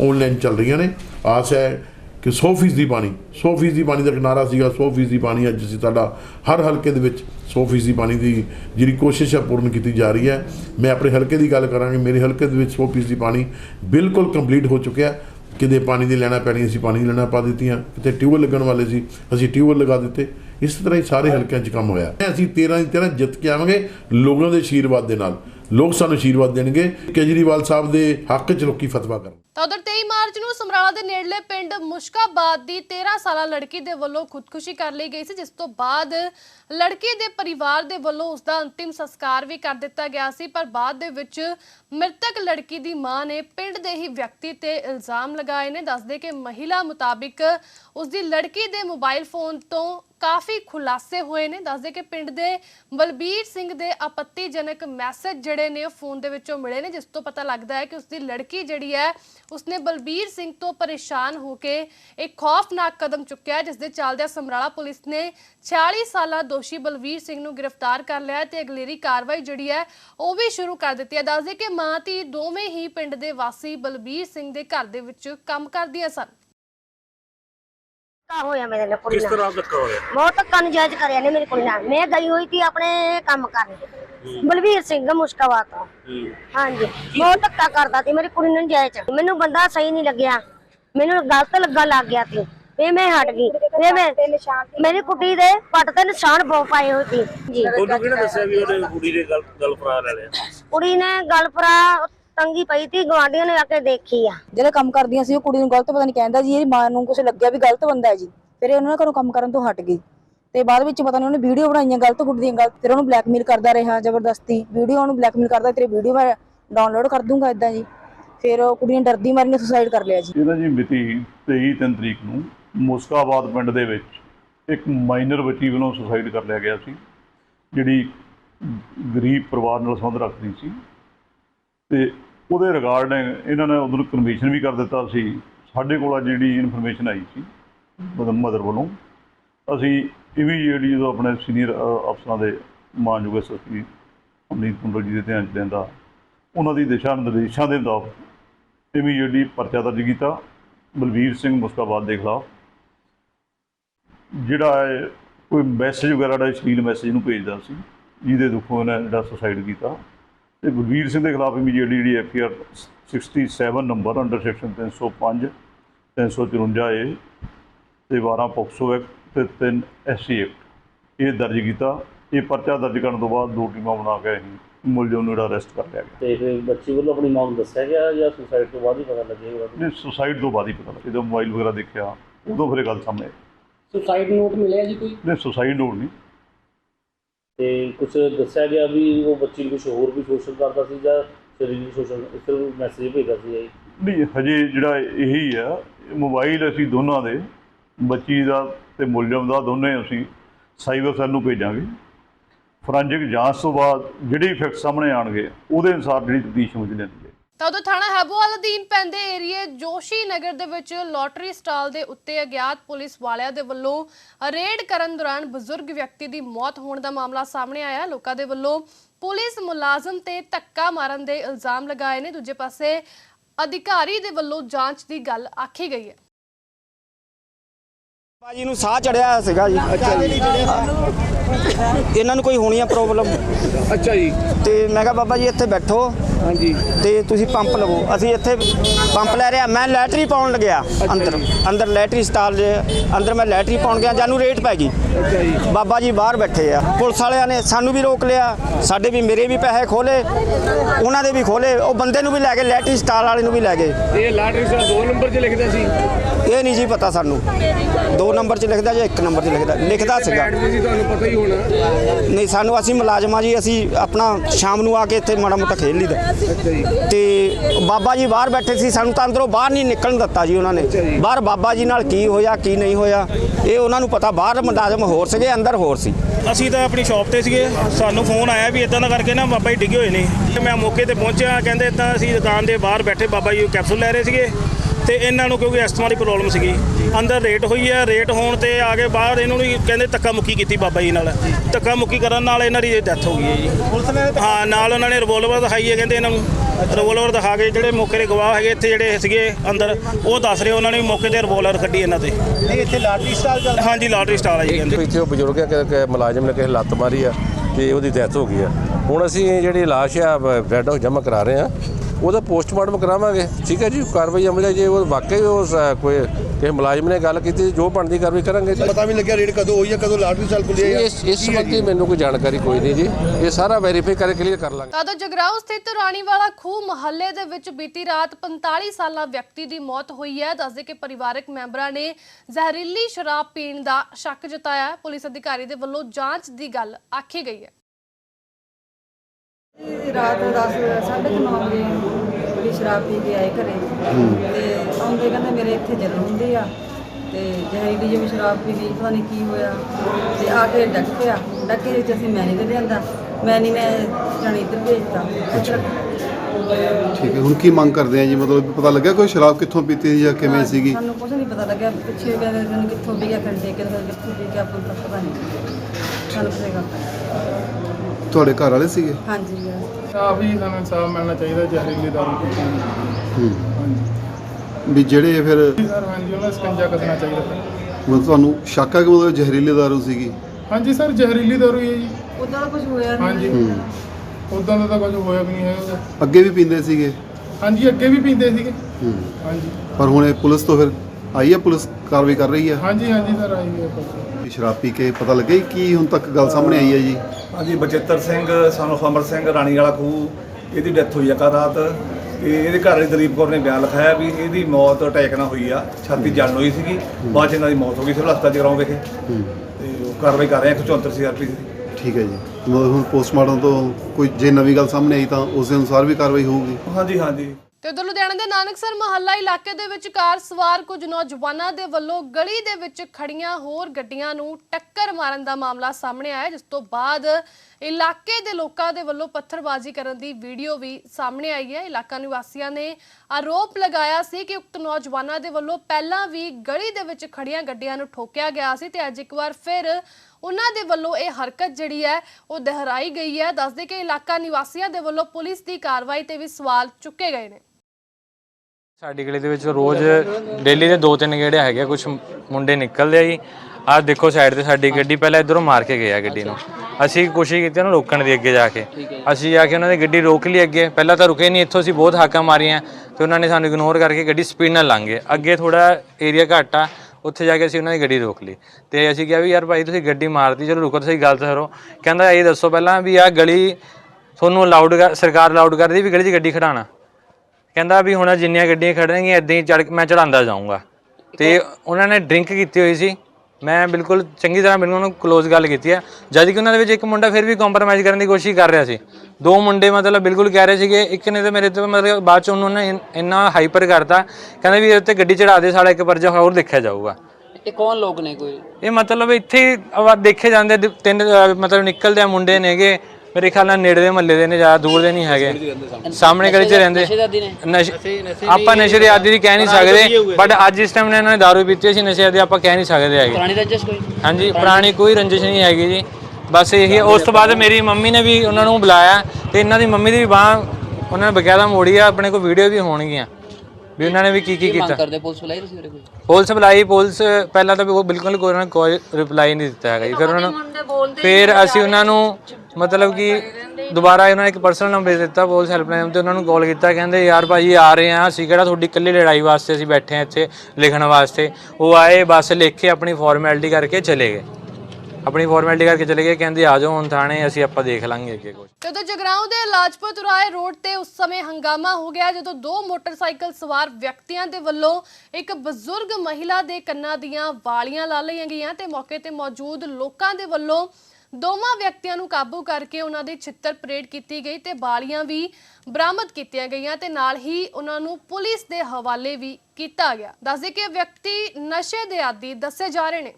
ਆਨਲਾਈਨ ਚੱਲ ਰਹੀਆਂ ਨੇ। ਆਸ ਹੈ ਕਿ 100% ਦੀ ਪਾਣੀ 100% ਦੀ ਪਾਣੀ ਦਾ ਕਿਨਾਰਾ ਸੀਗਾ 100% ਦੀ ਪਾਣੀ ਅੱਜ ਅਸੀਂ ਤੁਹਾਡਾ ਹਰ ਹਲਕੇ ਦੇ ਵਿੱਚ 100% ਦੀ ਪਾਣੀ ਦੀ ਜਿਹੜੀ ਕੋਸ਼ਿਸ਼ ਹੈ ਪੂਰਨ ਕੀਤੀ ਜਾ ਰਹੀ ਹੈ। ਮੈਂ ਆਪਣੇ ਹਲਕੇ ਦੀ ਗੱਲ ਕਰਾਂਗੇ ਮੇਰੇ ਹਲਕੇ ਦੇ ਵਿੱਚ 100% ਦੀ ਪਾਣੀ ਬਿਲਕੁਲ ਕੰਪਲੀਟ ਹੋ ਚੁੱਕਿਆ। ਕਿਤੇ ਪਾਣੀ ਦੀ ਲੈਣਾ, ਪੈਣੀ ਅਸੀਂ ਪਾਣੀ ਦੀ ਲੈਣਾ, ਪਾ ਦਿੱਤੀਆਂ। ਕਿਤੇ ਟਿਊਬਲ ਲੱਗਣ ਵਾਲੇ ਸੀ, ਅਸੀਂ ਟਿਊਬਲ ਲਗਾ ਦਿੱਤੇ। ਇਸ ਤਰ੍ਹਾਂ ਹੀ ਸਾਰੇ ਹਲਕਿਆਂ 'ਚ ਕੰਮ ਹੋਇਆ। ਅਸੀਂ 13 ਦੀ 13 ਜਿੱਤ ਕੇ ਆਵਾਂਗੇ ਲੋਕਾਂ ਦੇ ਆਸ਼ੀਰਵਾਦ ਦੇ ਨਾਲ। ਲੋਕ ਸਾਨੂੰ ਆਸ਼ੀਰਵਾਦ ਦੇਣਗੇ ਕੇਜਰੀਵਾਲ ਸਾਹਿਬ ਦੇ ਹੱਕ 'ਚ ਲੋਕੀ ਫਤਵਾ ਕਰਨ। ਤਾਂ ਉਧਰ 23 ਮਾਰਚ ਨੂੰ ਸਮਰਾਲਾ ਦੇ ਨੇੜਲੇ ਪਿੰਡ ਮੁਸ਼ਕਾਬਾਦ ਦੀ 13 ਸਾਲਾ ਲੜਕੀ ਦੇ ਵੱਲੋਂ ਖੁਦਕੁਸ਼ੀ ਕਰ ਲਈ ਗਈ ਸੀ, ਜਿਸ ਤੋਂ ਬਾਅਦ ਲੜਕੀ ਦੇ ਪਰਿਵਾਰ ਦੇ ਵੱਲੋਂ ਉਸ ਦਾ ਅੰਤਿਮ ਸੰਸਕਾਰ ਵੀ ਕਰ ਦਿੱਤਾ ਗਿਆ ਸੀ, ਪਰ ਬਾਅਦ ਦੇ ਵਿੱਚ ਮ੍ਰਿਤਕ ਲੜਕੀ ਦੀ ਮਾਂ ਨੇ ਪਿੰਡ ਦੇ ਹੀ ਵਿਅਕਤੀ ਤੇ ਇਲਜ਼ਾਮ ਲਗਾਏ ਨੇ। ਦੱਸਦੇ ਕਿ ਮਹਿਲਾ ਮੁਤਾਬਿਕ ਉਸ ਦੀ ਲੜਕੀ ਦੇ ਮੋਬਾਈਲ ਫੋਨ ਤੋਂ ਕਾਫੀ ਖੁਲਾਸੇ ਹੋਏ ਨੇ। ਦੱਸਦੇ ਕਿ ਪਿੰਡ ਦੇ ਬਲਬੀਰ ਸਿੰਘ ਦੇ ਆਪੱਤੀਜਨਕ ਮੈਸੇਜ ਜਿਹੜੇ ਨੇ ਉਹ ਫੋਨ ਦੇ ਵਿੱਚੋਂ ਮਿਲੇ ਨੇ, ਜਿਸ ਤੋਂ ਪਤਾ ਲੱਗਦਾ ਹੈ ਕਿ ਉਸ ਦੀ ਲੜਕੀ ਜਿਹੜੀ ਹੈ, ਉਸਨੇ ਬਲਬੀਰ ਸਿੰਘ ਤੋਂ ਪਰੇਸ਼ਾਨ ਹੋ ਕੇ ਇੱਕ ਖੌਫਨਾਕ ਕਦਮ ਚੁੱਕਿਆ ਜਿਸ ਦੇ ਚੱਲਦਿਆਂ ਸਮਰਾਲਾ ਪੁਲਿਸ ਨੇ 46 ਸਾਲਾ ਦੋਸ਼ੀ ਬਲਬੀਰ ਸਿੰਘ ਨੂੰ ਗ੍ਰਿਫਤਾਰ ਕਰ ਲਿਆ ਤੇ ਅਗਲੇਰੀ ਕਾਰਵਾਈ ਜਿਹੜੀ ਹੈ, ਉਹ ਵੀ ਸ਼ੁਰੂ ਕਰ ਦਿੱਤੀ ਹੈ। ਦੱਸਦੇ ਕਿ ਮਾਂ ਧੀ ਦੋਵੇਂ ਹੀ ਪਿੰਡ ਦੇ ਵਾਸੀ ਬਲਬੀਰ ਸਿੰਘ ਦੇ ਘਰ ਦੇ ਵਿੱਚ ਕੰਮ ਕਰਦੀਆਂ ਸਨ। ਧੱਕਾ ਹੋਇਆ ਮੇਰੇ ਨਾਲ ਕੁੜੀ ਕਿਸ ਨਾਲ। ਤਰ੍ਹਾਂ ਧੱਕਾ ਹੋਇਆ ਬਹੁਤ ਧੱਕਾ ਨਜਾਇਜ਼ ਕਰਿਆ ਨੇ ਮੇਰੀ ਕੁੜੀ ਨਾਲ। ਮੈਂ ਗਈ ਹੋਈ ਸੀ ਆਪਣੇ ਕੰਮ ਕਰਨ। ਬਲਵੀਰ ਸਿੰਘ ਮੁਸ਼ਕਾਬਾਦ ਤੋਂ। ਹਾਂਜੀ। ਬਹੁਤ ਧੱਕਾ ਕਰਦਾ ਸੀ ਮੇਰੀ ਕੁੜੀ ਨੂੰ ਨਜਾਇਜ਼ ਮੈਨੂੰ ਬੰਦਾ ਸਹੀ ਨਹੀਂ ਲੱਗਿਆ। ਮੈਨੂੰ ਗਲਤ ਲੱਗਾ ਲੱਗ ਗਿਆ ਸੀ। ਫੇ ਮੈਂ ਹਟ ਗਈ। ਫੇ ਮੈਂ ਮੇਰੀ ਕੁੜੀ ਦੇ ਪੱਟ ਤੇ ਨਿਸ਼ਾਨ ਬਹੁਤ ਪਾਏ ਹੋਏ ਸੀ। ਜੀ। ਤੁਹਾਨੂੰ ਕਿਹਨੇ ਦੱਸਿਆ ਵੀ ਉਹਨੇ ਕੁੜੀ ਦੇ ਗਲ ਗਲ ਫਰਾ ਲੈ ਲਿਆ ਕੁੜੀ ਨੇ ਗਲਫਰਾ ਤੰਗੀ ਪਈ ਸੀ ਗਵਾਂਢੀਆਂ ਨੇ ਆ ਕੇ ਦੇਖੀ ਆ। ਜਿਹੜੇ ਕੰਮ ਕਰਦੀਆਂ ਸੀ ਉਹ ਕੁੜੀ ਨੂੰ ਗਲਤ ਪਤਾ ਨਹੀਂ ਕਹਿੰਦਾ ਜੀ ਇਹਦੀ ਮਾਂ ਨੂੰ ਕੁਝ ਲੱਗਿਆ ਵੀ ਗਲਤ ਬੰਦਾ ਹੈ ਜੀ। ਫਿਰ ਇਹ ਉਹਨਾਂ ਘਰੋਂ ਕੰਮ ਕਰਨ ਤੋਂ ਹਟ ਗਈ। ਤੇ ਬਾਅਦ ਵਿੱਚ ਪਤਾ ਨਹੀਂ ਉਹਨੇ ਵੀਡੀਓ ਬਣਾਈਆਂ ਗਲਤ ਕੁੜੀ ਦੀਆਂ ਗਲਤ ਫਿਰ ਉਹਨੂੰ ਬਲੈਕਮੇਲ ਕਰਦਾ ਰਿਹਾ ਜ਼ਬਰਦਸਤੀ। ਵੀਡੀਓ ਉਹਨੂੰ ਬਲੈਕਮੇਲ ਕਰਦਾ ਤੇਰੀ ਵੀਡੀਓ ਮੈਂ ਡਾਊਨਲੋਡ ਕਰ ਦੂੰਗਾ ਇਦਾਂ ਜੀ। ਫਿਰ ਉਹ ਕੁੜੀ ਨੇ ਡਰਦੀ ਮਾਰੀ ਨੇ ਸੁਸਾਈਡ ਕਰ ਲਿਆ ਜੀ। ਇਹਦਾ ਜੀ ਮਿਤੀ 23 ਤਿੰਨ ਤਰੀਕ ਨੂੰ ਮੁਸਕਾਬਾਦ ਪਿੰਡ ਦੇ ਵਿੱਚ ਇੱਕ ਮਾਈਨਰ ਬੱਚੀ ਵੱਲੋਂ ਸੁਸਾਈਡ ਕਰ ਲਿਆ ਗਿਆ ਸੀ ਜਿਹੜੀ ਗਰੀਬ ਪਰਿਵਾਰ ਨਾਲ ਸੰਬੰਧ ਰੱਖਦੀ ਸੀ। ਤੇ ਉਹਦੇ ਰਿਗਾਰਡਿੰਗ ਇਹਨਾਂ ਨੇ ਉਹਨੂੰ ਕਨਵੀਸ਼ਨ ਵੀ ਕਰ ਦਿੱਤਾ ਸੀ। ਸਾਡੇ ਕੋਲ ਆ ਜਿਹੜੀ ਇਨਫੋਰਮੇਸ਼ਨ ਆਈ ਸੀ ਮਦਰ ਮਦਰ ਵੱਲੋਂ, ਅਸੀਂ ਇਮੀਡੀਏਟਲੀ ਜਦੋਂ ਆਪਣੇ ਸੀਨੀਅਰ ਅਫਸਰਾਂ ਦੇ ਮਾਨਯੋਗ ਐਸਐਸਪੀ ਅਮਨੀਤ ਕੁੰਡਲ ਜੀ ਦੇ ਧਿਆਨ 'ਚ ਲੈਂਦਾ, ਉਹਨਾਂ ਦੀ ਦਿਸ਼ਾ ਨਿਰਦੇਸ਼ਾਂ ਦੇ ਮੁਤਾਬਕ ਇਮੀਡੀਏਟਲੀ ਪਰਚਾ ਦਰਜ ਕੀਤਾ, ਬਲਵੀਰ ਸਿੰਘ ਮੁਸਤਾਬਾਦ ਦੇ ਖਿਲਾਫ, ਜਿਹੜਾ ਹੈ ਕੋਈ ਮੈਸੇਜ ਵਗੈਰਾ ਦਾ ਅਸ਼ਲੀਲ ਮੈਸੇਜ ਨੂੰ ਭੇਜਦਾ ਸੀ, ਜਿਹਦੇ ਦੁੱਖੋਂ ਇਹਨੇ ਜਿਹੜਾ ਸੁਸਾਈਡ ਕੀਤਾ। ਤੇ ਬਲਵੀਰ ਸਿੰਘ ਦੇ ਖਿਲਾਫ ਇਮੀਡੀਏਟਲੀ ਜਿਹੜੀ F R 67 number under section 305 354 A ਤੇ 12 ਪੋਕਸੋ ਐਕਟ ਤੇ 3 ਐਸਸੀ ਐਕਟ ਇਹ ਦਰਜ ਕੀਤਾ। ਇਹ ਪਰਚਾ ਦਰਜ ਕਰਨ ਤੋਂ ਬਾਅਦ ਦੋ ਟੀਮਾਂ ਬਣਾ ਕੇ ਅਸੀਂ ਮੁਲਜ਼ਮ ਨੂੰ ਜਿਹੜਾ ਅਰੈਸਟ ਕਰ ਲਿਆ ਗਿਆ। ਤੇ ਫਿਰ ਬੱਚੀ ਵੱਲੋਂ ਆਪਣੀ ਮੌਤ ਦੱਸਿਆ ਗਿਆ ਜਾਂ ਸੁਸਾਈਡ ਤੋਂ ਬਾਅਦ ਹੀ ਪਤਾ ਲੱਗੇਗਾ ਨੇ ਸੁਸਾਈਡ ਤੋਂ ਬਾਅਦ ਹੀ ਪਤਾ ਲੱਗਾ ਜਦੋਂ ਮੋਬਾਈਲ ਵਗੈਰਾ ਦੇਖਿਆ ਉਦੋਂ ਫਿਰ ਇਹ ਗੱਲ ਸਾਹਮਣੇ ਆਈ। ਸੁਸਾਈਡ ਨੋਟ ਮਿਲਿਆ ਜੀ ਕੋਈ? ਨੇ ਸੁਸਾਈਡ ਨੋਟ ਨਹੀਂ। ਤੇ ਕੁਝ ਦੱਸਿਆ ਗਿਆ ਵੀ ਉਹ ਬੱਚੀ ਨੂੰ ਕੁਝ ਹੋਰ ਵੀ ਸ਼ੋਸ਼ਣ ਕਰਦਾ ਸੀ ਜਾਂ ਸਰੀਰਕ ਸ਼ੋਸ਼ਣ ਸਿਰਫ ਮੈਸੇਜ ਭੇਜਦਾ ਸੀ ਜੀ ਨਹੀਂ, ਹਜੇ ਜਿਹੜਾ ਇਹੀ ਆ ਮੋਬਾਈਲ ਅਸੀਂ ਦੋਨਾਂ ਦੇ, ਬੱਚੀ ਦਾ ਤੇ ਮੁਲਜ਼ਮ ਦਾ ਦੋਨੇ ਅਸੀਂ ਸਾਈਬਰ ਸੈੱਲ ਨੂੰ ਭੇਜਾਂਗੇ। ਫੋਰੈਂਸਿਕ ਜਾਂਚ ਤੋਂ ਬਾਅਦ ਜਿਹੜੇ ਫੈਕਟ ਸਾਹਮਣੇ ਆਣਗੇ ਉਹਦੇ ਅਨੁਸਾਰ ਜਿਹੜੀ ਤਫਤੀਸ਼ ਹੋ। ਲੈਂਦੀ ਤਾਂ ਉਦੋਂ ਥਾਣਾ ਹੈਬੋਵਾਲ ਅਧੀਨ ਪੈਂਦੇ ਏਰੀਏ ਜੋਸ਼ੀ ਨਗਰ ਦੇ ਵਿੱਚ ਲੋਟਰੀ ਸਟਾਲ ਦੇ ਉੱਤੇ ਅਗਿਆਤ ਪੁਲਿਸ ਵਾਲਿਆਂ ਦੇ ਵੱਲੋਂ ਰੇਡ ਕਰਨ ਦੌਰਾਨ ਬਜ਼ੁਰਗ ਵਿਅਕਤੀ ਦੀ ਮੌਤ ਹੋਣ ਦਾ ਮਾਮਲਾ ਸਾਹਮਣੇ ਆਇਆ ਲੋਕਾਂ ਦੇ ਵੱਲੋਂ ਪੁਲਿਸ ਮੁਲਾਜ਼ਮ ਤੇ ਧੱਕਾ ਮਾਰਨ ਦੇ ਇਲਜ਼ਾਮ ਲਗਾਏ ਨੇ। ਦੂਜੇ ਪਾਸੇ ਅਧਿਕਾਰੀ ਦੇ ਵੱਲੋਂ ਜਾਂਚ ਦੀ ਗੱਲ ਆਖੀ ਗਈ ਹੈ। ਬਾਜੀ ਨੂੰ ਸਾਹ ਚੜਿਆ ਸੀਗਾ ਜੀ। ਅੱਛਾ ਜੀ। ਇਹਨਾਂ ਨੂੰ ਕੋਈ ਹੋਣੀ ਆ ਪ੍ਰੋਬਲਮ? ਅੱਛਾ ਜੀ। ਤੇ ਮੈਂ ਕਿਹਾ ਬਾਬਾ ਜੀ ਇੱਥੇ ਬੈਠੋ। ਹਾਂਜੀ। ਤੇ ਤੁਸੀਂ ਪੰਪ ਲਵੋ। ਅਸੀਂ ਇੱਥੇ ਪੰਪ ਲੈ ਰਿਹਾ ਮੈਂ ਲੈਟਰੀ ਪਾਉਣ ਲੱਗਿਆ ਅੰਦਰ। ਅੰਦਰ ਲੈਟਰੀ ਸਟਾਲ ਦੇ ਅੰਦਰ ਮੈਂ ਲੈਟਰੀ ਪਾਉਣ ਗਿਆ ਜਾਨੂੰ ਰੇਟ ਪੈ ਗਈ। ਬਾਬਾ ਜੀ ਬਾਹਰ ਬੈਠੇ ਆ। ਪੁਲਿਸ ਵਾਲਿਆਂ ਨੇ ਸਾਨੂੰ ਵੀ ਰੋਕ ਲਿਆ। ਸਾਡੇ ਵੀ ਮੇਰੇ ਵੀ ਪੈਸੇ ਖੋਲੇ। ਉਹਨਾਂ ਦੇ ਵੀ ਖੋਲੇ। ਉਹ ਬੰਦੇ ਨੂੰ ਵੀ ਲੈ ਗਏ ਲੈਟਰੀ ਸਟਾਲ ਵਾਲੇ ਨੂੰ ਵੀ ਲੈ ਗਏ। ਇਹ ਲਾਟਰੀ ਸਾ ਦੋ ਨੰਬਰ 'ਚ ਲਿਖਦਾ ਸੀ। ਇਹ ਨਹੀਂ ਜੀ ਪਤਾ ਸਾਨੂੰ। ਦੋ ਨੰਬਰ 'ਚ ਲਿਖਦਾ ਜਾਂ ਇੱਕ ਨੰਬਰ 'ਚ ਲਿਖਦਾ? ਲਿਖਦਾ ਸੀਗਾ। ਬੈਠਦੇ ਸੀ ਤੁਹਾਨੂੰ ਪਤਾ ਹੀ ਹੋਣਾ। ਨਹੀਂ ਸਾਨੂੰ ਅਸੀਂ ਮੁਲਾਜ਼ਮਾਂ ਜੀ ਅਸੀਂ ਆਪਣਾ ਸ਼ਾਮ ਨੂੰ ਆ ਕੇ ਇੱਥੇ ਮਾੜਾ ਮੋਟਾ ਖੇਡ ਲਈਦਾ। ਤੇ ਬਾਬਾ ਜੀ ਬਾਹਰ ਬੈਠੇ ਸੀ ਸਾਨੂੰ ਤਾਂ ਅੰਦਰੋਂ ਬਾਹਰ ਨਹੀਂ ਨਿਕਲਣ ਦਿੱਤਾ ਜੀ ਉਹਨਾਂ ਨੇ। ਬਾਹਰ ਬਾਬਾ ਜੀ ਨਾਲ ਕੀ ਹੋਇਆ ਕੀ ਨਹੀਂ ਹੋਇਆ ਇਹ ਉਹਨਾਂ ਨੂੰ ਪਤਾ ਬਾਹਰ ਮੁਲਾਜ਼ਮ ਹੋਰ ਸੀਗੇ ਅੰਦਰ ਹੋਰ ਸੀ। ਅਸੀਂ ਤਾਂ ਆਪਣੀ ਸ਼ਾਪ ਤੇ ਸੀਗੇ ਸਾਨੂੰ ਫੋਨ ਆਇਆ ਵੀ ਇਦਾਂ ਦਾ ਕਰਕੇ ਨਾ ਬਾਬਾ ਜੀ ਡਿੱਗੇ ਹੋਏ ਨੇ। ਤੇ ਮੈਂ ਮੌਕੇ ਤੇ ਪਹੁੰਚਿਆ ਕਹਿੰਦੇ ਇਦਾਂ ਅਸੀਂ ਦੁਕਾਨ ਦੇ ਬਾਹਰ ਬੈਠੇ ਬਾਬਾ ਜੀ ਕੈਪਸੂਲ ਲੈ ਰਹੇ ਸੀਗੇ। ਤੇ ਇਹਨਾਂ ਨੂੰ ਕਿਉਂਕਿ ਅਸਥਮਾ ਦੀ ਪ੍ਰੋਬਲਮ ਸੀਗੀ। ਅੰਦਰ ਰੇਟ ਹੋਈ ਹੈ ਰੇਟ ਹੋਣ ਤੇ ਆ ਕੇ ਬਾਹਰ ਇਹਨਾਂ ਨੂੰ ਕਹਿੰਦੇ ਧੱਕਾ ਮੁੱਕੀ ਕੀਤੀ ਬਾਬਾ ਜੀ ਨਾਲ। ਧੱਕਾ ਮੁੱਕੀ ਕਰਨ ਨਾਲ ਇਹਨਾਂ ਦੀ ਡੈਥ ਹੋ ਗਈ ਹੈ ਜੀ। ਹਾਂ ਨਾਲ ਉਹਨਾਂ ਨੇ ਰਿਵੋਲਵਰ ਦਿਖਾਈ ਹੈ ਕਹਿੰਦੇ ਇਹਨਾਂ ਨੂੰ। ਰਿਵੋਲਵਰ ਦਿਖਾ ਕੇ ਜਿਹੜੇ ਮੌਕੇ ਦੇ ਗਵਾਹ ਹੈਗੇ ਇੱਥੇ ਜਿਹੜੇ ਸੀਗੇ ਅੰਦਰ ਉਹ ਦੱਸ ਰਹੇ ਉਹਨਾਂ ਨੇ ਮੌਕੇ ਤੇ ਰਿਵੋਲਵਰ ਕੱਢੀ ਇਹਨਾਂ ਤੇ। ਇੱਥੇ ਲਾਟਰੀ ਸਟਾਲ ਚੱਲ ਹਾਂਜੀ ਲਾਟਰੀ ਸਟਾਲ ਹੈ ਜੀ ਕਹਿੰਦੇ। ਇੱਥੇ ਉਹ ਬਜ਼ੁਰਗ ਹੈ ਕਿ- ਮੁਲਾਜ਼ਮ ਨੇ ਕਿਸੇ ਲੱਤ ਮਾਰੀ ਆ ਤੇ ਉਹਦੀ ਡੈਥ ਹੋ ਗਈ ਆ। ਹੁਣ ਅਸੀਂ ਜਿਹੜੀ ਲਾਸ਼ ਆ ਬੈੱਡ ਜਮ੍ਹਾਂ ਕਰਾ ਰਹੇ ਆ। ਉਹਦਾ ਪੋਸਟਮਾਰਟਮ ਕਰਾਵਾਂਗੇ। ਠੀਕ ਹੈ ਜੀ? ਕਾਰਵਾਈ ਅਮਲ ਹੈ ਜੇ ਉਹ ਵਾਕਈ ਉਹ ਕੋਈ ਕਿਸੇ ਮੁਲਾਜ਼ਮ ਨੇ ਗੱਲ ਕੀਤੀ ਜੋ ਬਣਦੀ ਕਾਰਵਾਈ ਕਰਾਂਗੇ ਜੀ। ਪਤਾ ਵੀ ਲੱਗਿਆ ਰੇਟ ਕਦੋਂ ਹੋਈ ਹੈ ਕਦੋਂ ਲਾਟਰੀ ਸਾਲ ਖੁੱਲਿਆ ਇਸ ਇਸ ਸੰਬੰਧੀ ਮੈਨੂੰ ਕੋਈ ਜਾਣਕਾਰੀ ਕੋਈ ਨਹੀਂ ਜੀ। ਇਹ ਸਾਰਾ ਵੈਰੀਫਾਈ ਕਰਕੇ ਕਲੀਅਰ ਕਰ ਲਾਂਗੇ। ਤਾਂ ਜਗਰਾਉਂ ਸਥਿਤ ਰਾਣੀਵਾਲਾ ਖੂਹ ਮਹੱਲੇ ਦੇ ਵਿੱਚ ਬੀਤੀ ਰਾਤ 45 ਸਾਲਾ ਵਿਅਕਤੀ ਦੀ ਮੌਤ ਹੋਈ ਹੈ। ਦੱਸਦੇ ਕਿ ਪਰਿਵਾਰਕ ਮੈਂਬਰਾਂ ਨੇ ਜ਼ਹਿਰੀਲੀ ਸ਼ਰਾਬ ਪੀਣ ਦਾ ਸ਼ੱਕ ਜਤਾਇਆ। ਹੈ। ਪੁਲਿਸ ਅਧਿਕਾਰੀ ਦੇ ਵੱਲੋਂ ਜਾਂਚ ਦੀ ਗੱਲ ਆਖੀ ਗਈ ਹੈ। ਰਾਤ 10 9:30 ਵਜੇ ਵੀ ਸ਼ਰਾਬ ਪੀ ਕੇ ਆਏ ਘਰੇ। ਤੇ ਆਉਂਦੇ ਕਹਿੰਦੇ ਮੇਰੇ ਇੱਥੇ ਜਲਨ ਹੁੰਦੀ ਆ। ਤੇ ਜ਼ਹਿਰੀਲੀ ਜਿਵੇਂ ਸ਼ਰਾਬ ਪੀ ਲਈ ਪਤਾ ਨਹੀਂ ਕੀ ਹੋਇਆ। ਤੇ ਆ ਕੇ ਡੱਕ ਪਿਆ ਡੱਕੇ ਵਿੱਚ ਅਸੀਂ ਮੈਨੀ ਦੇ ਲਿਆਂਦਾ। ਮੈਨੀ ਨੇ ਜਾਣੀ ਇੱਧਰ ਭੇਜਤਾ। ਠੀਕ ਹੈ ਹੁਣ ਕੀ ਮੰਗ ਕਰਦੇ ਆ ਜੀ? ਮਤਲਬ ਪਤਾ ਲੱਗਿਆ ਕੋਈ ਸ਼ਰਾਬ ਕਿੱਥੋਂ ਪੀਤੀ ਸੀ ਜਾਂ ਕਿਵੇਂ ਸੀਗੀ? ਸਾਨੂੰ ਕੁਝ ਨਹੀਂ ਪਤਾ ਲੱਗਿਆ। ਪਿੱਛੇ ਕਹਿੰਦੇ ਮੈਨੂੰ ਕਿੱਥੋਂ ਵੀ ਗਿਆ ਘੰਟੇ ਕਿੱਥੋਂ ਕਿੱਥੋਂ ਵੀ ਗਿਆ ਆਪਾਂ ਨੂੰ ਤਾਂ ਪਤਾ ਨਹੀਂ। ਸਾਨੂੰ ਗੱਲ ਦਾ। ਤੁਹਾਡੇ ਘਰ ਵਾਲੇ ਸੀਗੇ? ਹਾਂਜੀ ਸਾਫ਼ ਹੀ ਸਾਨੂੰ ਇਨਸਾਫ ਮਿਲਣਾ ਚਾਹੀਦਾ ਜ਼ਹਿਰੀਲੀ ਦਾਰੂ ਪੀਤੀ ਹੂੰ। ਵੀ ਜਿਹੜੇ ਫਿਰ ਸਰ ਹਾਂਜੀ ਉਹਨਾਂ ਸਕੰਜਾ ਕੱਸਣਾ ਚਾਹੀਦਾ ਮਤਲਬ ਤੁਹਾਨੂੰ ਸ਼ੱਕ ਹੈ ਕਿ ਮਤਲਬ ਜ਼ਹਿਰੀਲੀ ਦਾਰੂ ਸੀਗੀ? ਹਾਂਜੀ ਸਰ ਜ਼ਹਿਰੀਲੀ ਦਾਰੂ ਹੀ ਹੈ ਜੀ। ਉਦਾਂ ਦਾ ਕੁਝ ਹੋਇਆ ਹਾਂਜੀ। ਹੂੰ। ਉਦਾਂ ਦਾ ਤਾਂ ਕੁਝ ਹੋਇਆ ਵੀ ਨਹੀਂ ਹੈਗਾ। ਅੱਗੇ ਵੀ ਪੀਂਦੇ ਸੀਗੇ? ਹਾਂਜੀ ਅੱਗੇ ਵੀ ਪੀਂਦੇ ਸੀਗੇ। ਹੂੰ। ਹਾਂਜੀ। ਪਰ ਹੁਣ ਇਹ ਪੁਲਿਸ ਤੋਂ ਫਿਰ ਆਈ ਹੈ? ਪੁਲਿਸ ਕਾਰਵਾਈ ਕਰ ਰਹੀ ਹੈ? ਹਾਂਜੀ ਹਾਂਜੀ ਸਰ ਆਈ ਹੈ ਸ਼ਰਾਬ ਪੀ ਕੇ ਪਤਾ ਲੱਗਿਆ ਜੀ ਕੀ ਹੁਣ ਤੱਕ ਗੱਲ ਸਾਹਮਣੇ ਆਈ ਹੈ ਜੀ? ਹਾਂਜੀ ਬਚਿੱਤਰ ਸਿੰਘ ਸਾਨੂੰ ਅਮਰ ਸਿੰਘ ਰਾਣੀ ਵਾਲਾ ਖੂਹ ਇਹਦੀ ਡੈਥ ਹੋਈ ਆ ਕੱਲ੍ਹ ਰਾਤ। ਤੇ ਇਹਦੇ ਘਰ ਵਾਲੀ ਦਲੀਪ ਕੌਰ ਨੇ ਬਿਆਨ ਲਿਖਾਇਆ ਵੀ ਇਹਦੀ ਮੌਤ ਅਟੈਕ ਨਾਲ ਹੋਈ ਆ ਛਾਤੀ ਜਲਨ ਹੋਈ ਸੀਗੀ ਬਾਅਦ 'ਚ ਇਹਨਾਂ ਦੀ ਮੌਤ ਹੋ ਗਈ ਸਿਵਲ ਹਸਪਤਾਲ ਜਗਰਾਉਂ ਵਿਖੇ। ਹੂੰ। ਤੇ ਉਹ ਕਾਰਵਾਈ ਕਰ ਰਹੇ ਆ 174 ਆਰਪੀ ਦੀ। ਠੀਕ ਹੈ ਜੀ। ਮਤਲਬ ਹੁਣ ਪੋਸਟਮਾਰਟਮ ਤੋਂ ਕੋਈ ਜੇ ਨਵੀਂ ਗੱਲ ਸਾਹਮਣੇ ਆਈ ਤਾਂ ਉਸ ਦੇ ਅਨੁਸਾਰ ਵੀ ਕਾਰਵਾਈ ਹੋਊਗੀ। ਹਾਂਜੀ ਹਾਂਜੀ। ਤੇ ਉਧਰ ਲੁਧਿਆਣਾ ਦੇ ਨਾਨਕਸਰ ਮਹੱਲਾ ਇਲਾਕੇ ਦੇ ਵਿੱਚ ਕਾਰ ਸਵਾਰ ਕੁਝ ਨੌਜਵਾਨਾਂ ਦੇ ਵੱਲੋਂ ਗਲੀ ਦੇ ਵਿੱਚ ਖੜੀਆਂ ਹੋਰ ਗੱਡੀਆਂ ਨੂੰ ਟੱਕਰ ਮਾਰਨ ਦਾ ਮਾਮਲਾ ਸਾਹਮਣੇ ਆਇਆ, ਜਿਸ ਤੋਂ ਬਾਅਦ ਇਲਾਕੇ ਦੇ ਲੋਕਾਂ ਦੇ ਵੱਲੋਂ ਪੱਥਰਬਾਜ਼ੀ ਕਰਨ ਦੀ ਵੀਡੀਓ ਵੀ ਸਾਹਮਣੇ ਆਈ ਹੈ। ਇਲਾਕਾ ਨਿਵਾਸੀਆਂ ਨੇ ਆਰੋਪ ਲਗਾਇਆ ਸੀ ਕਿ ਉਕਤ ਨੌਜਵਾਨਾਂ ਦੇ ਵੱਲੋਂ ਪਹਿਲਾਂ ਵੀ ਗਲੀ ਦੇ ਵਿੱਚ ਖੜੀਆਂ ਗੱਡੀਆਂ ਨੂੰ ਠੋਕਿਆ ਗਿਆ ਸੀ ਤੇ ਅੱਜ ਇੱਕ ਵਾਰ ਫਿਰ ਉਹਨਾਂ ਦੇ ਵੱਲੋਂ ਇਹ ਹਰਕਤ ਜਿਹੜੀ ਹੈ, ਉਹ ਦੁਹਰਾਈ ਗਈ ਹੈ। ਦੱਸਦੇ ਕਿ ਇਲਾਕਾ ਨਿਵਾਸੀਆਂ ਦੇ ਵੱਲੋਂ ਪੁਲਿਸ ਦੀ ਕਾਰਵਾਈ ਤੇ ਵੀ ਸਵਾਲ ਚੁੱਕੇ ਗਏ ਨੇ। ਸਾਡੀ ਗਲੀ ਦੇ ਵਿੱਚ ਰੋਜ਼ ਡੇਲੀ ਦੇ ਦੋ ਤਿੰਨ ਗੇੜੇ ਹੈਗੇ ਕੁਝ ਮੁੰਡੇ ਨਿਕਲਦੇ ਆ ਜੀ। ਆਹ ਦੇਖੋ ਸਾਈਡ ਤੇ ਸਾਡੀ ਗੱਡੀ, ਪਹਿਲਾਂ ਇਧਰੋਂ ਮਾਰ ਕੇ ਗਏ ਆ ਗੱਡੀ ਨੂੰ। ਅਸੀਂ ਕੋਸ਼ਿਸ਼ ਕੀਤੀ ਉਹਨੂੰ ਰੋਕਣ ਦੀ ਅੱਗੇ ਜਾ ਕੇ। ਅਸੀਂ ਜਾ ਕੇ ਉਹਨਾਂ ਦੀ ਗੱਡੀ ਰੋਕ ਲਈ ਅੱਗੇ। ਪਹਿਲਾਂ ਤਾਂ ਰੁਕੇ ਨਹੀਂ, ਇੱਥੋਂ ਅਸੀਂ ਬਹੁਤ ਹਾਕਾਂ ਮਾਰੀਆਂ ਤੇ ਉਹਨਾਂ ਨੇ ਸਾਨੂੰ ਇਗਨੋਰ ਕਰਕੇ ਗੱਡੀ ਸਪੀਡ ਨਾਲ ਲੰਘ ਗਏ। ਅੱਗੇ ਥੋੜਾ ਏਰੀਆ ਘੱਟ ਆ, ਉੱਥੇ ਜਾ ਕੇ ਅਸੀਂ ਉਹਨਾਂ ਦੀ ਗੱਡੀ ਰੋਕ ਲਈ। ਤੇ ਅਸੀਂ ਕਿਹਾ ਵੀ ਯਾਰ ਭਾਈ ਤੁਸੀਂ ਗੱਡੀ ਮਾਰਤੀ, ਚਲੋ ਰੁਕੋ, ਤੁਸੀਂ ਗੱਲ ਤਾਂ ਕਰੋ। ਕਹਿੰਦਾ ਇਹ ਦੱਸੋ ਪਹਿਲਾਂ ਵੀ ਆਹ ਗਲੀ ਤੁਹਾਨੂੰ ਅਲਾਉਡ ਸਰਕਾਰ ਅਲਾਉਡ ਕਰਦੀ ਵੀ ਗਲੀ 'ਚ ਗੱਡੀ ਖੜਾਣਾ ਕਹਿੰਦਾ ਵੀ ਹੁਣ ਜਿੰਨੀਆਂ ਗੱਡੀਆਂ ਖੜਨਗੀਆਂ ਇਦਾਂ ਹੀ ਚੜ ਮੈਂ ਚੜਾਉਂਦਾ ਜਾਊਂਗਾ। ਤੇ ਉਹਨਾਂ ਨੇ ਡਰਿੰਕ ਕੀਤੀ ਹੋਈ ਸੀ। ਮੈਂ ਬਿਲਕੁਲ ਚੰਗੀ ਤਰ੍ਹਾਂ ਮੈਨੂੰ ਉਹਨਾਂ ਨੂੰ ਕਲੋਜ਼ ਗੱਲ ਕੀਤੀ ਹੈ ਜਦ ਕਿ ਉਹਨਾਂ ਦੇ ਵਿੱਚ ਇੱਕ ਮੁੰਡਾ ਫਿਰ ਵੀ ਕੰਪਰੋਮਾਈਜ਼ ਕਰਨ ਦੀ ਕੋਸ਼ਿਸ਼ ਕਰ ਰਿਹਾ ਸੀ। ਦੋ ਮੁੰਡੇ ਮਤਲਬ ਬਿਲਕੁਲ ਕਹਿ ਰਹੇ ਸੀਗੇ ਇੱਕ ਨੇ ਤਾਂ ਮੇਰੇ ਤੇ ਮਤਲਬ ਬਾਅਦ ਚ ਉਹਨਾਂ ਨੇ ਇਨ- ਹਾਈਪਰ ਕਰਤਾ ਕਹਿੰਦਾ ਵੀ ਇਹਦੇ ਤੇ ਗੱਡੀ ਚੜਾ ਦੇ ਸਾਡਾ ਇੱਕ ਪਰਜਾ ਹੋਰ ਦੇਖਿਆ ਜਾਊਗਾ। ਇਹ ਕੌਣ ਲੋਕ ਨੇ ਕੋਈ? ਇਹ ਮਤਲਬ ਇੱਥੇ ਦੇਖੇ ਜਾਂਦੇ ਤਿੰਨ ਮਤਲਬ ਨਿਕਲਦੇ ਆ ਮੁੰਡੇ ਨੇਗੇ। ਮੇਰੇ ਖਿਆਲ ਨਾਲ ਨੇੜੇ ਦੇ ਮਹੱਲੇ ਦੇ ਨੇ ਜ਼ਿਆਦਾ ਦੂਰ ਦੇ ਨਹੀਂ ਹੈਗੇ। ਸਾਹਮਣੇ। ਗਲੀ 'ਚ ਰਹਿੰਦੇ। ਨਸ਼ੇ ਆਦੀ ਆਪਾਂ ਨਸ਼ੇ ਦੀ ਆਦੀ ਦੀ ਕਹਿ ਨਹੀਂ ਸਕਦੇ ਬਟ ਅੱਜ ਇਸ ਟਾਈਮ ਨੇ ਇਹਨਾਂ ਨੇ ਦਾਰੂ ਪੀਤੀ ਸੀ ਨਸ਼ੇ ਦੀ ਆਪਾਂ ਕਹਿ ਨਹੀਂ ਸਕਦੇ ਹੈਗੇ। ਪੁਰਾਣੀ ਰੰਜਿਸ਼ ਕੋਈ? ਹਾਂਜੀ ਪੁਰਾਣੀ ਕੋਈ ਰੰਜਿਸ਼ ਨਹੀਂ ਹੈਗੀ ਜੀ। ਬਸ ਇਹੀ। ਉਸ ਤੋਂ ਬਾਅਦ ਮੇਰੀ ਮੰਮੀ ਨੇ ਵੀ ਉਹਨਾਂ ਨੂੰ ਬੁਲਾਇਆ ਤੇ ਇਹਨਾਂ ਦੀ ਮੰਮੀ ਦੀ ਵੀ ਬਾਹ ਉਹਨਾਂ ਨੇ ਬਕਾਇਦਾ ਮੋੜੀ ਆ ਆਪਣੇ ਕੋਲ ਵੀਡੀਓ ਵੀ ਹੋਣਗੀਆਂ। ਵੀ ਉਹਨਾਂ ਨੇ ਵੀ ਕੀ ਕੀ ਕੀਤਾ। ਕਰਦੇ? ਪੁਲਿਸ ਬੁਲਾਈ ਤੁਸੀਂ ਉਰੇ ਕੋਈ ਪੁਲਿਸ ਬੁਲਾਈ ਪੁਲਿਸ ਪਹਿਲਾਂ ਤਾਂ ਉਹ ਬਿਲਕੁਲ ਕੋਈ ਰਿਪਲਾਈ ਨਹੀਂ ਦਿੱਤਾ ਹੈਗਾ ਜੀ। ਫਿਰ ਉਹਨਾਂ ਨੂੰ ਫਿਰ ਅਸੀਂ ਉਹਨਾਂ ਨੂੰ ਮਤਲਬ ਕਿ ਦੁਬਾਰਾ ਉਹਨਾਂ ਨੇ ਇੱਕ ਪਰਸਨਲ ਨੰਬਰ ਦਿੱਤਾ ਪੁਲਿਸ ਹੈਲਪਲਾਈਨ ਤੇ ਉਹਨਾਂ ਨੂੰ ਕਾਲ ਕੀਤਾ, ਕਹਿੰਦੇ ਯਾਰ ਭਾਜੀ ਆ ਰਹੇ ਆ ਅਸੀਂ ਕਿਹੜਾ ਤੁਹਾਡੀ ਇਕੱਲੀ ਲੜਾਈ ਵਾਸਤੇ ਅਸੀਂ ਬੈਠੇ ਆ ਇੱਥੇ ਲਿਖਣ ਵਾਸਤੇ। ਉਹ ਆਏ, ਬਸ ਲਿਖ ਕੇ ਆਪਣੀ ਫਾਰਮੈਲਿਟੀ ਕਰਕੇ ਚਲੇ ਗਏ। ਆਪਣੀ ਫਾਰਮੈਲਿਟੀ ਕਰਕੇ ਚਲੇ ਗਏ, ਕਹਿੰਦੇ ਆ ਜਾਓ ਹੁਣ ਥਾਣੇ, ਅਸੀਂ ਆਪਾਂ ਦੇਖ ਲਾਂਗੇ ਅੱਗੇ ਕੁਝ ਜਦੋਂ ਜਗਰਾਉਂ ਦੇ ਲਾਜਪਤ ਰਾਏ ਰੋਡ ਤੇ ਉਸ ਸਮੇਂ ਹੰਗਾਮਾ ਹੋ ਗਿਆ, ਜਦੋਂ ਦੋ ਮੋਟਰਸਾਈਕਲ ਸਵਾਰ ਵਿਅਕਤੀਆਂ ਦੇ ਵੱਲੋਂ ਇੱਕ ਬਜ਼ੁਰਗ ਮਹਿਲਾ ਦੇ ਕੰਨਾਂ ਦੀਆਂ ਵਾਲੀਆਂ ਲਾ ਲਈਆਂ ਗਈਆਂ ਤੇ ਮੌਕੇ ਤੇ ਮੌਜੂਦ ਲੋਕਾਂ ਦੇ ਵੱਲੋਂ ਦੋਵਾਂ ਵਿਅਕਤੀਆਂ ਨੂੰ ਕਾਬੂ ਕਰਕੇ ਉਹਨਾਂ ਦੀ ਛਿੱਤਰ ਪਰੇਡ ਕੀਤੀ ਗਈ ਤੇ ਵਾਲੀਆਂ ਵੀ ਬਰਾਮਦ ਕੀਤੀਆਂ ਗਈਆਂ ਤੇ ਨਾਲ ਹੀ ਉਹਨਾਂ ਨੂੰ ਪੁਲਿਸ ਦੇ ਹਵਾਲੇ ਵੀ ਕੀਤਾ ਗਿਆ। ਦੱਸਦੇ ਕਿ ਇਹ ਵਿਅਕਤੀ ਨਸ਼ੇ ਦੇ ਆਦੀ ਦੱਸੇ ਜਾ ਰਹੇ ਨੇ।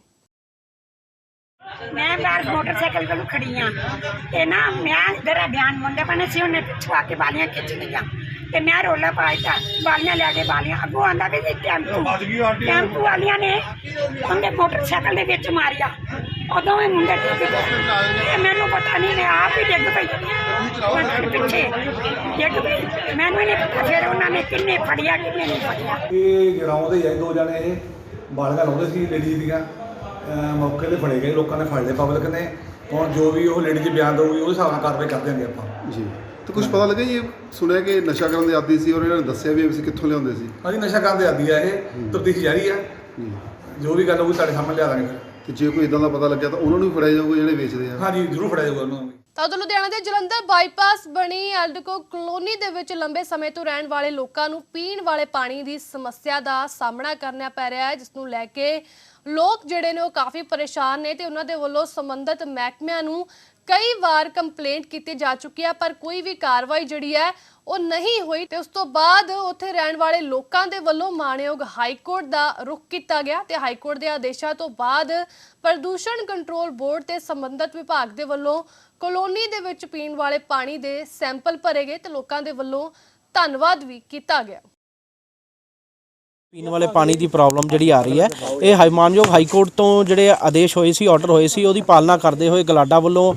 ਮੈਂ ਬਾਹਰ ਮੋਟਰਸਾਈਕਲ ਕੋਲ ਖੜੀ ਆ ਤੇ ਨਾ ਮੈਂ ਇਧਰ ਬਿਆਨ ਮੁੰਡੇ ਬਣੇ ਸੀ ਉਹਨੇ ਪਿੱਛੋਂ ਆ ਕੇ ਬਾਲੀਆਂ ਖਿੱਚ ਲਈਆਂ ਤੇ ਮੈਂ ਰੋਲਾ ਪਾਇਆ। ਬਾਲੀਆਂ ਲੈ ਕੇ ਬਾਲੀਆਂ ਅੱਗੋਂ ਆਂਦਾ ਵੀ ਟੈਂਪੂ ਟੈਂਪੂ ਵਾਲੀਆਂ ਨੇ ਉਹਦੇ ਮੋਟਰਸਾਈਕਲ ਦੇ ਵਿੱਚ ਮਾਰਿਆ। ਉਦੋਂ ਇਹ ਮੁੰਡੇ ਡਿੱਗ ਗਏ ਤੇ ਮੈਨੂੰ ਪਤਾ ਨਹੀਂ ਮੈਂ ਆਪ ਹੀ ਡਿੱਗ ਪਈ। ਮੈਂ ਪਿੱਛੇ ਡਿੱਗ ਪਈ ਮੈਨੂੰ ਹੀ ਨਹੀਂ ਪਤਾ ਫਿਰ ਉਹਨਾਂ ਨੇ ਕਿੰਨੇ ਫੜਿਆ ਕਿੰਨੇ ਨਹੀਂ ਫੜਿਆ। ਇਹ ਗਰਾਉਂਡ ਦੇ ਆਏ ਦੋ ਜਣੇ ਇਹ ਬਾਲਗਾ ਲਾਉਂਦੇ ਸੀ ਲੇਡੀ ਦੀਆਂ। ਮੌਕੇ ਤੇ ਫੜੇ ਗਏ ਲੋਕਾਂ ਨੇ ਫੜ ਲਏ ਪਬਲਿਕ ਨੇ। ਹੁਣ ਜੋ ਵੀ ਉਹ ਲੇਡੀ ਜੀ ਬਿਆਨ ਦਊਗੀ ਉਹਦੇ ਹਿਸਾਬ ਨਾਲ ਕਾਰਵਾਈ ਕਰ ਦਿਆਂਗੇ ਆਪਾਂ। ਜੀ। ਤੇ ਕੁਝ ਪਤਾ ਲੱਗਿਆ ਜੀ ਇਹ ਸੁਣਿਆ ਕਿ ਨਸ਼ਾ ਕਰਨ ਦੇ ਆਦੀ ਸੀ ਔਰ ਇਹਨਾਂ ਨੇ ਦੱਸਿਆ ਵੀ ਅਸੀਂ ਕਿੱਥੋਂ ਲਿਆਉਂਦੇ ਸੀ? ਹਾਂਜੀ ਨਸ਼ਾ ਕਰਨ ਦੇ ਆਦੀ ਆ ਇਹ। ਤਬਦੀਲ ਜਾਰੀ ਆ। ਜੋ ਵੀ ਗੱਲ ਹੋਊਗੀ ਤੁਹਾਡੇ ਸਾਹਮਣੇ ਲਿਆ ਦਾਂਗੇ। ਤੇ ਜੇ ਕੋਈ ਇਦਾਂ ਦਾ ਪਤਾ ਲੱਗਿਆ ਤਾਂ ਉਹਨਾਂ ਨੂੰ ਵੀ ਫੜਿਆ ਜਾਊਗਾ ਜਿਹੜੇ ਵੇਚਦੇ ਆ ਹਾਂਜੀ ਜ਼ਰੂਰ ਫੜਿਆ ਜਾਊਗਾ ਉਹਨਾਂ ਨੂੰ ਵੀ। ਤਾਂ ਉਧਰ ਲੁਧਿਆਣਾ ਦੇ ਜਲੰਧਰ ਬਾਈਪਾਸ ਬਣੀ ਐਲਡਕੋ ਕਲੋਨੀ ਦੇ ਵਿੱਚ ਲੰਬੇ ਸਮੇਂ ਤੋਂ ਰਹਿਣ ਵਾਲੇ ਲੋਕਾਂ ਨੂੰ ਪੀਣ ਵਾਲੇ ਪਾਣੀ ਦੀ ਸਮੱਸਿਆ ਦਾ ਸਾਹਮਣਾ ਕਰਨਾ ਪੈ ਰਿਹਾ ਹੈ ਜਿਸ ਨੂੰ ਲੈ ਕੇ ਲੋਕ ਜਿਹੜੇ ਨੇ ਉਹ ਕਾਫੀ ਪਰੇਸ਼ਾਨ ਨੇ ਤੇ ਉਹਨਾਂ ਦੇ ਵੱਲੋਂ ਸੰਬੰਧਿਤ ਮਹਿਕਮਿਆਂ ਨੂੰ ਕਈ ਵਾਰ ਕੰਪਲੇਂਟ ਕੀਤੀ ਜਾ ਚੁੱਕੀ ਹੈ, ਪਰ ਕੋਈ ਵੀ ਕਾਰਵਾਈ ਜਿਹੜੀ ਹੈ, ਉਹ ਨਹੀਂ ਹੋਈ ਤੇ ਉਸ ਤੋਂ ਬਾਅਦ ਉੱਥੇ ਰਹਿਣ ਵਾਲੇ ਲੋਕਾਂ ਦੇ ਵੱਲੋਂ ਮਾਣਯੋਗ ਹਾਈ ਕੋਰਟ ਦਾ ਰੁਖ ਕੀਤਾ ਗਿਆ ਤੇ ਹਾਈ ਕੋਰਟ ਦੇ ਆਦੇਸ਼ਾਂ ਤੋਂ ਬਾਅਦ ਪ੍ਰਦੂਸ਼ਣ ਕੰਟਰੋਲ ਬੋਰਡ ਤੇ ਸੰਬੰਧਿਤ ਵਿਭਾਗ ਦੇ ਵੱਲੋਂ ਕਲੋਨੀ ਦੇ ਵਿੱਚ ਪੀਣ ਵਾਲੇ ਪਾਣੀ ਦੇ ਸੈਂਪਲ ਭਰੇ ਗਏ ਤੇ ਲੋਕਾਂ ਦੇ ਵੱਲੋਂ ਧੰਨਵਾਦ ਵੀ ਕੀਤਾ ਗਿਆ। ਪੀਣ ਵਾਲੇ ਪਾਣੀ ਦੀ ਪ੍ਰੋਬਲਮ ਜਿਹੜੀ ਆ ਰਹੀ ਹੈ। ਇਹ ਹਾਈ ਮਾਨਯੋਗ ਹਾਈ ਕੋਰਟ ਤੋਂ ਜਿਹੜੇ ਆਦੇਸ਼ ਹੋਏ ਸੀ ਆਰਡਰ ਹੋਏ ਸੀ ਉਹਦੀ ਪਾਲਣਾ ਕਰਦੇ ਹੋਏ ਗਲਾਡਾ ਵੱਲੋਂ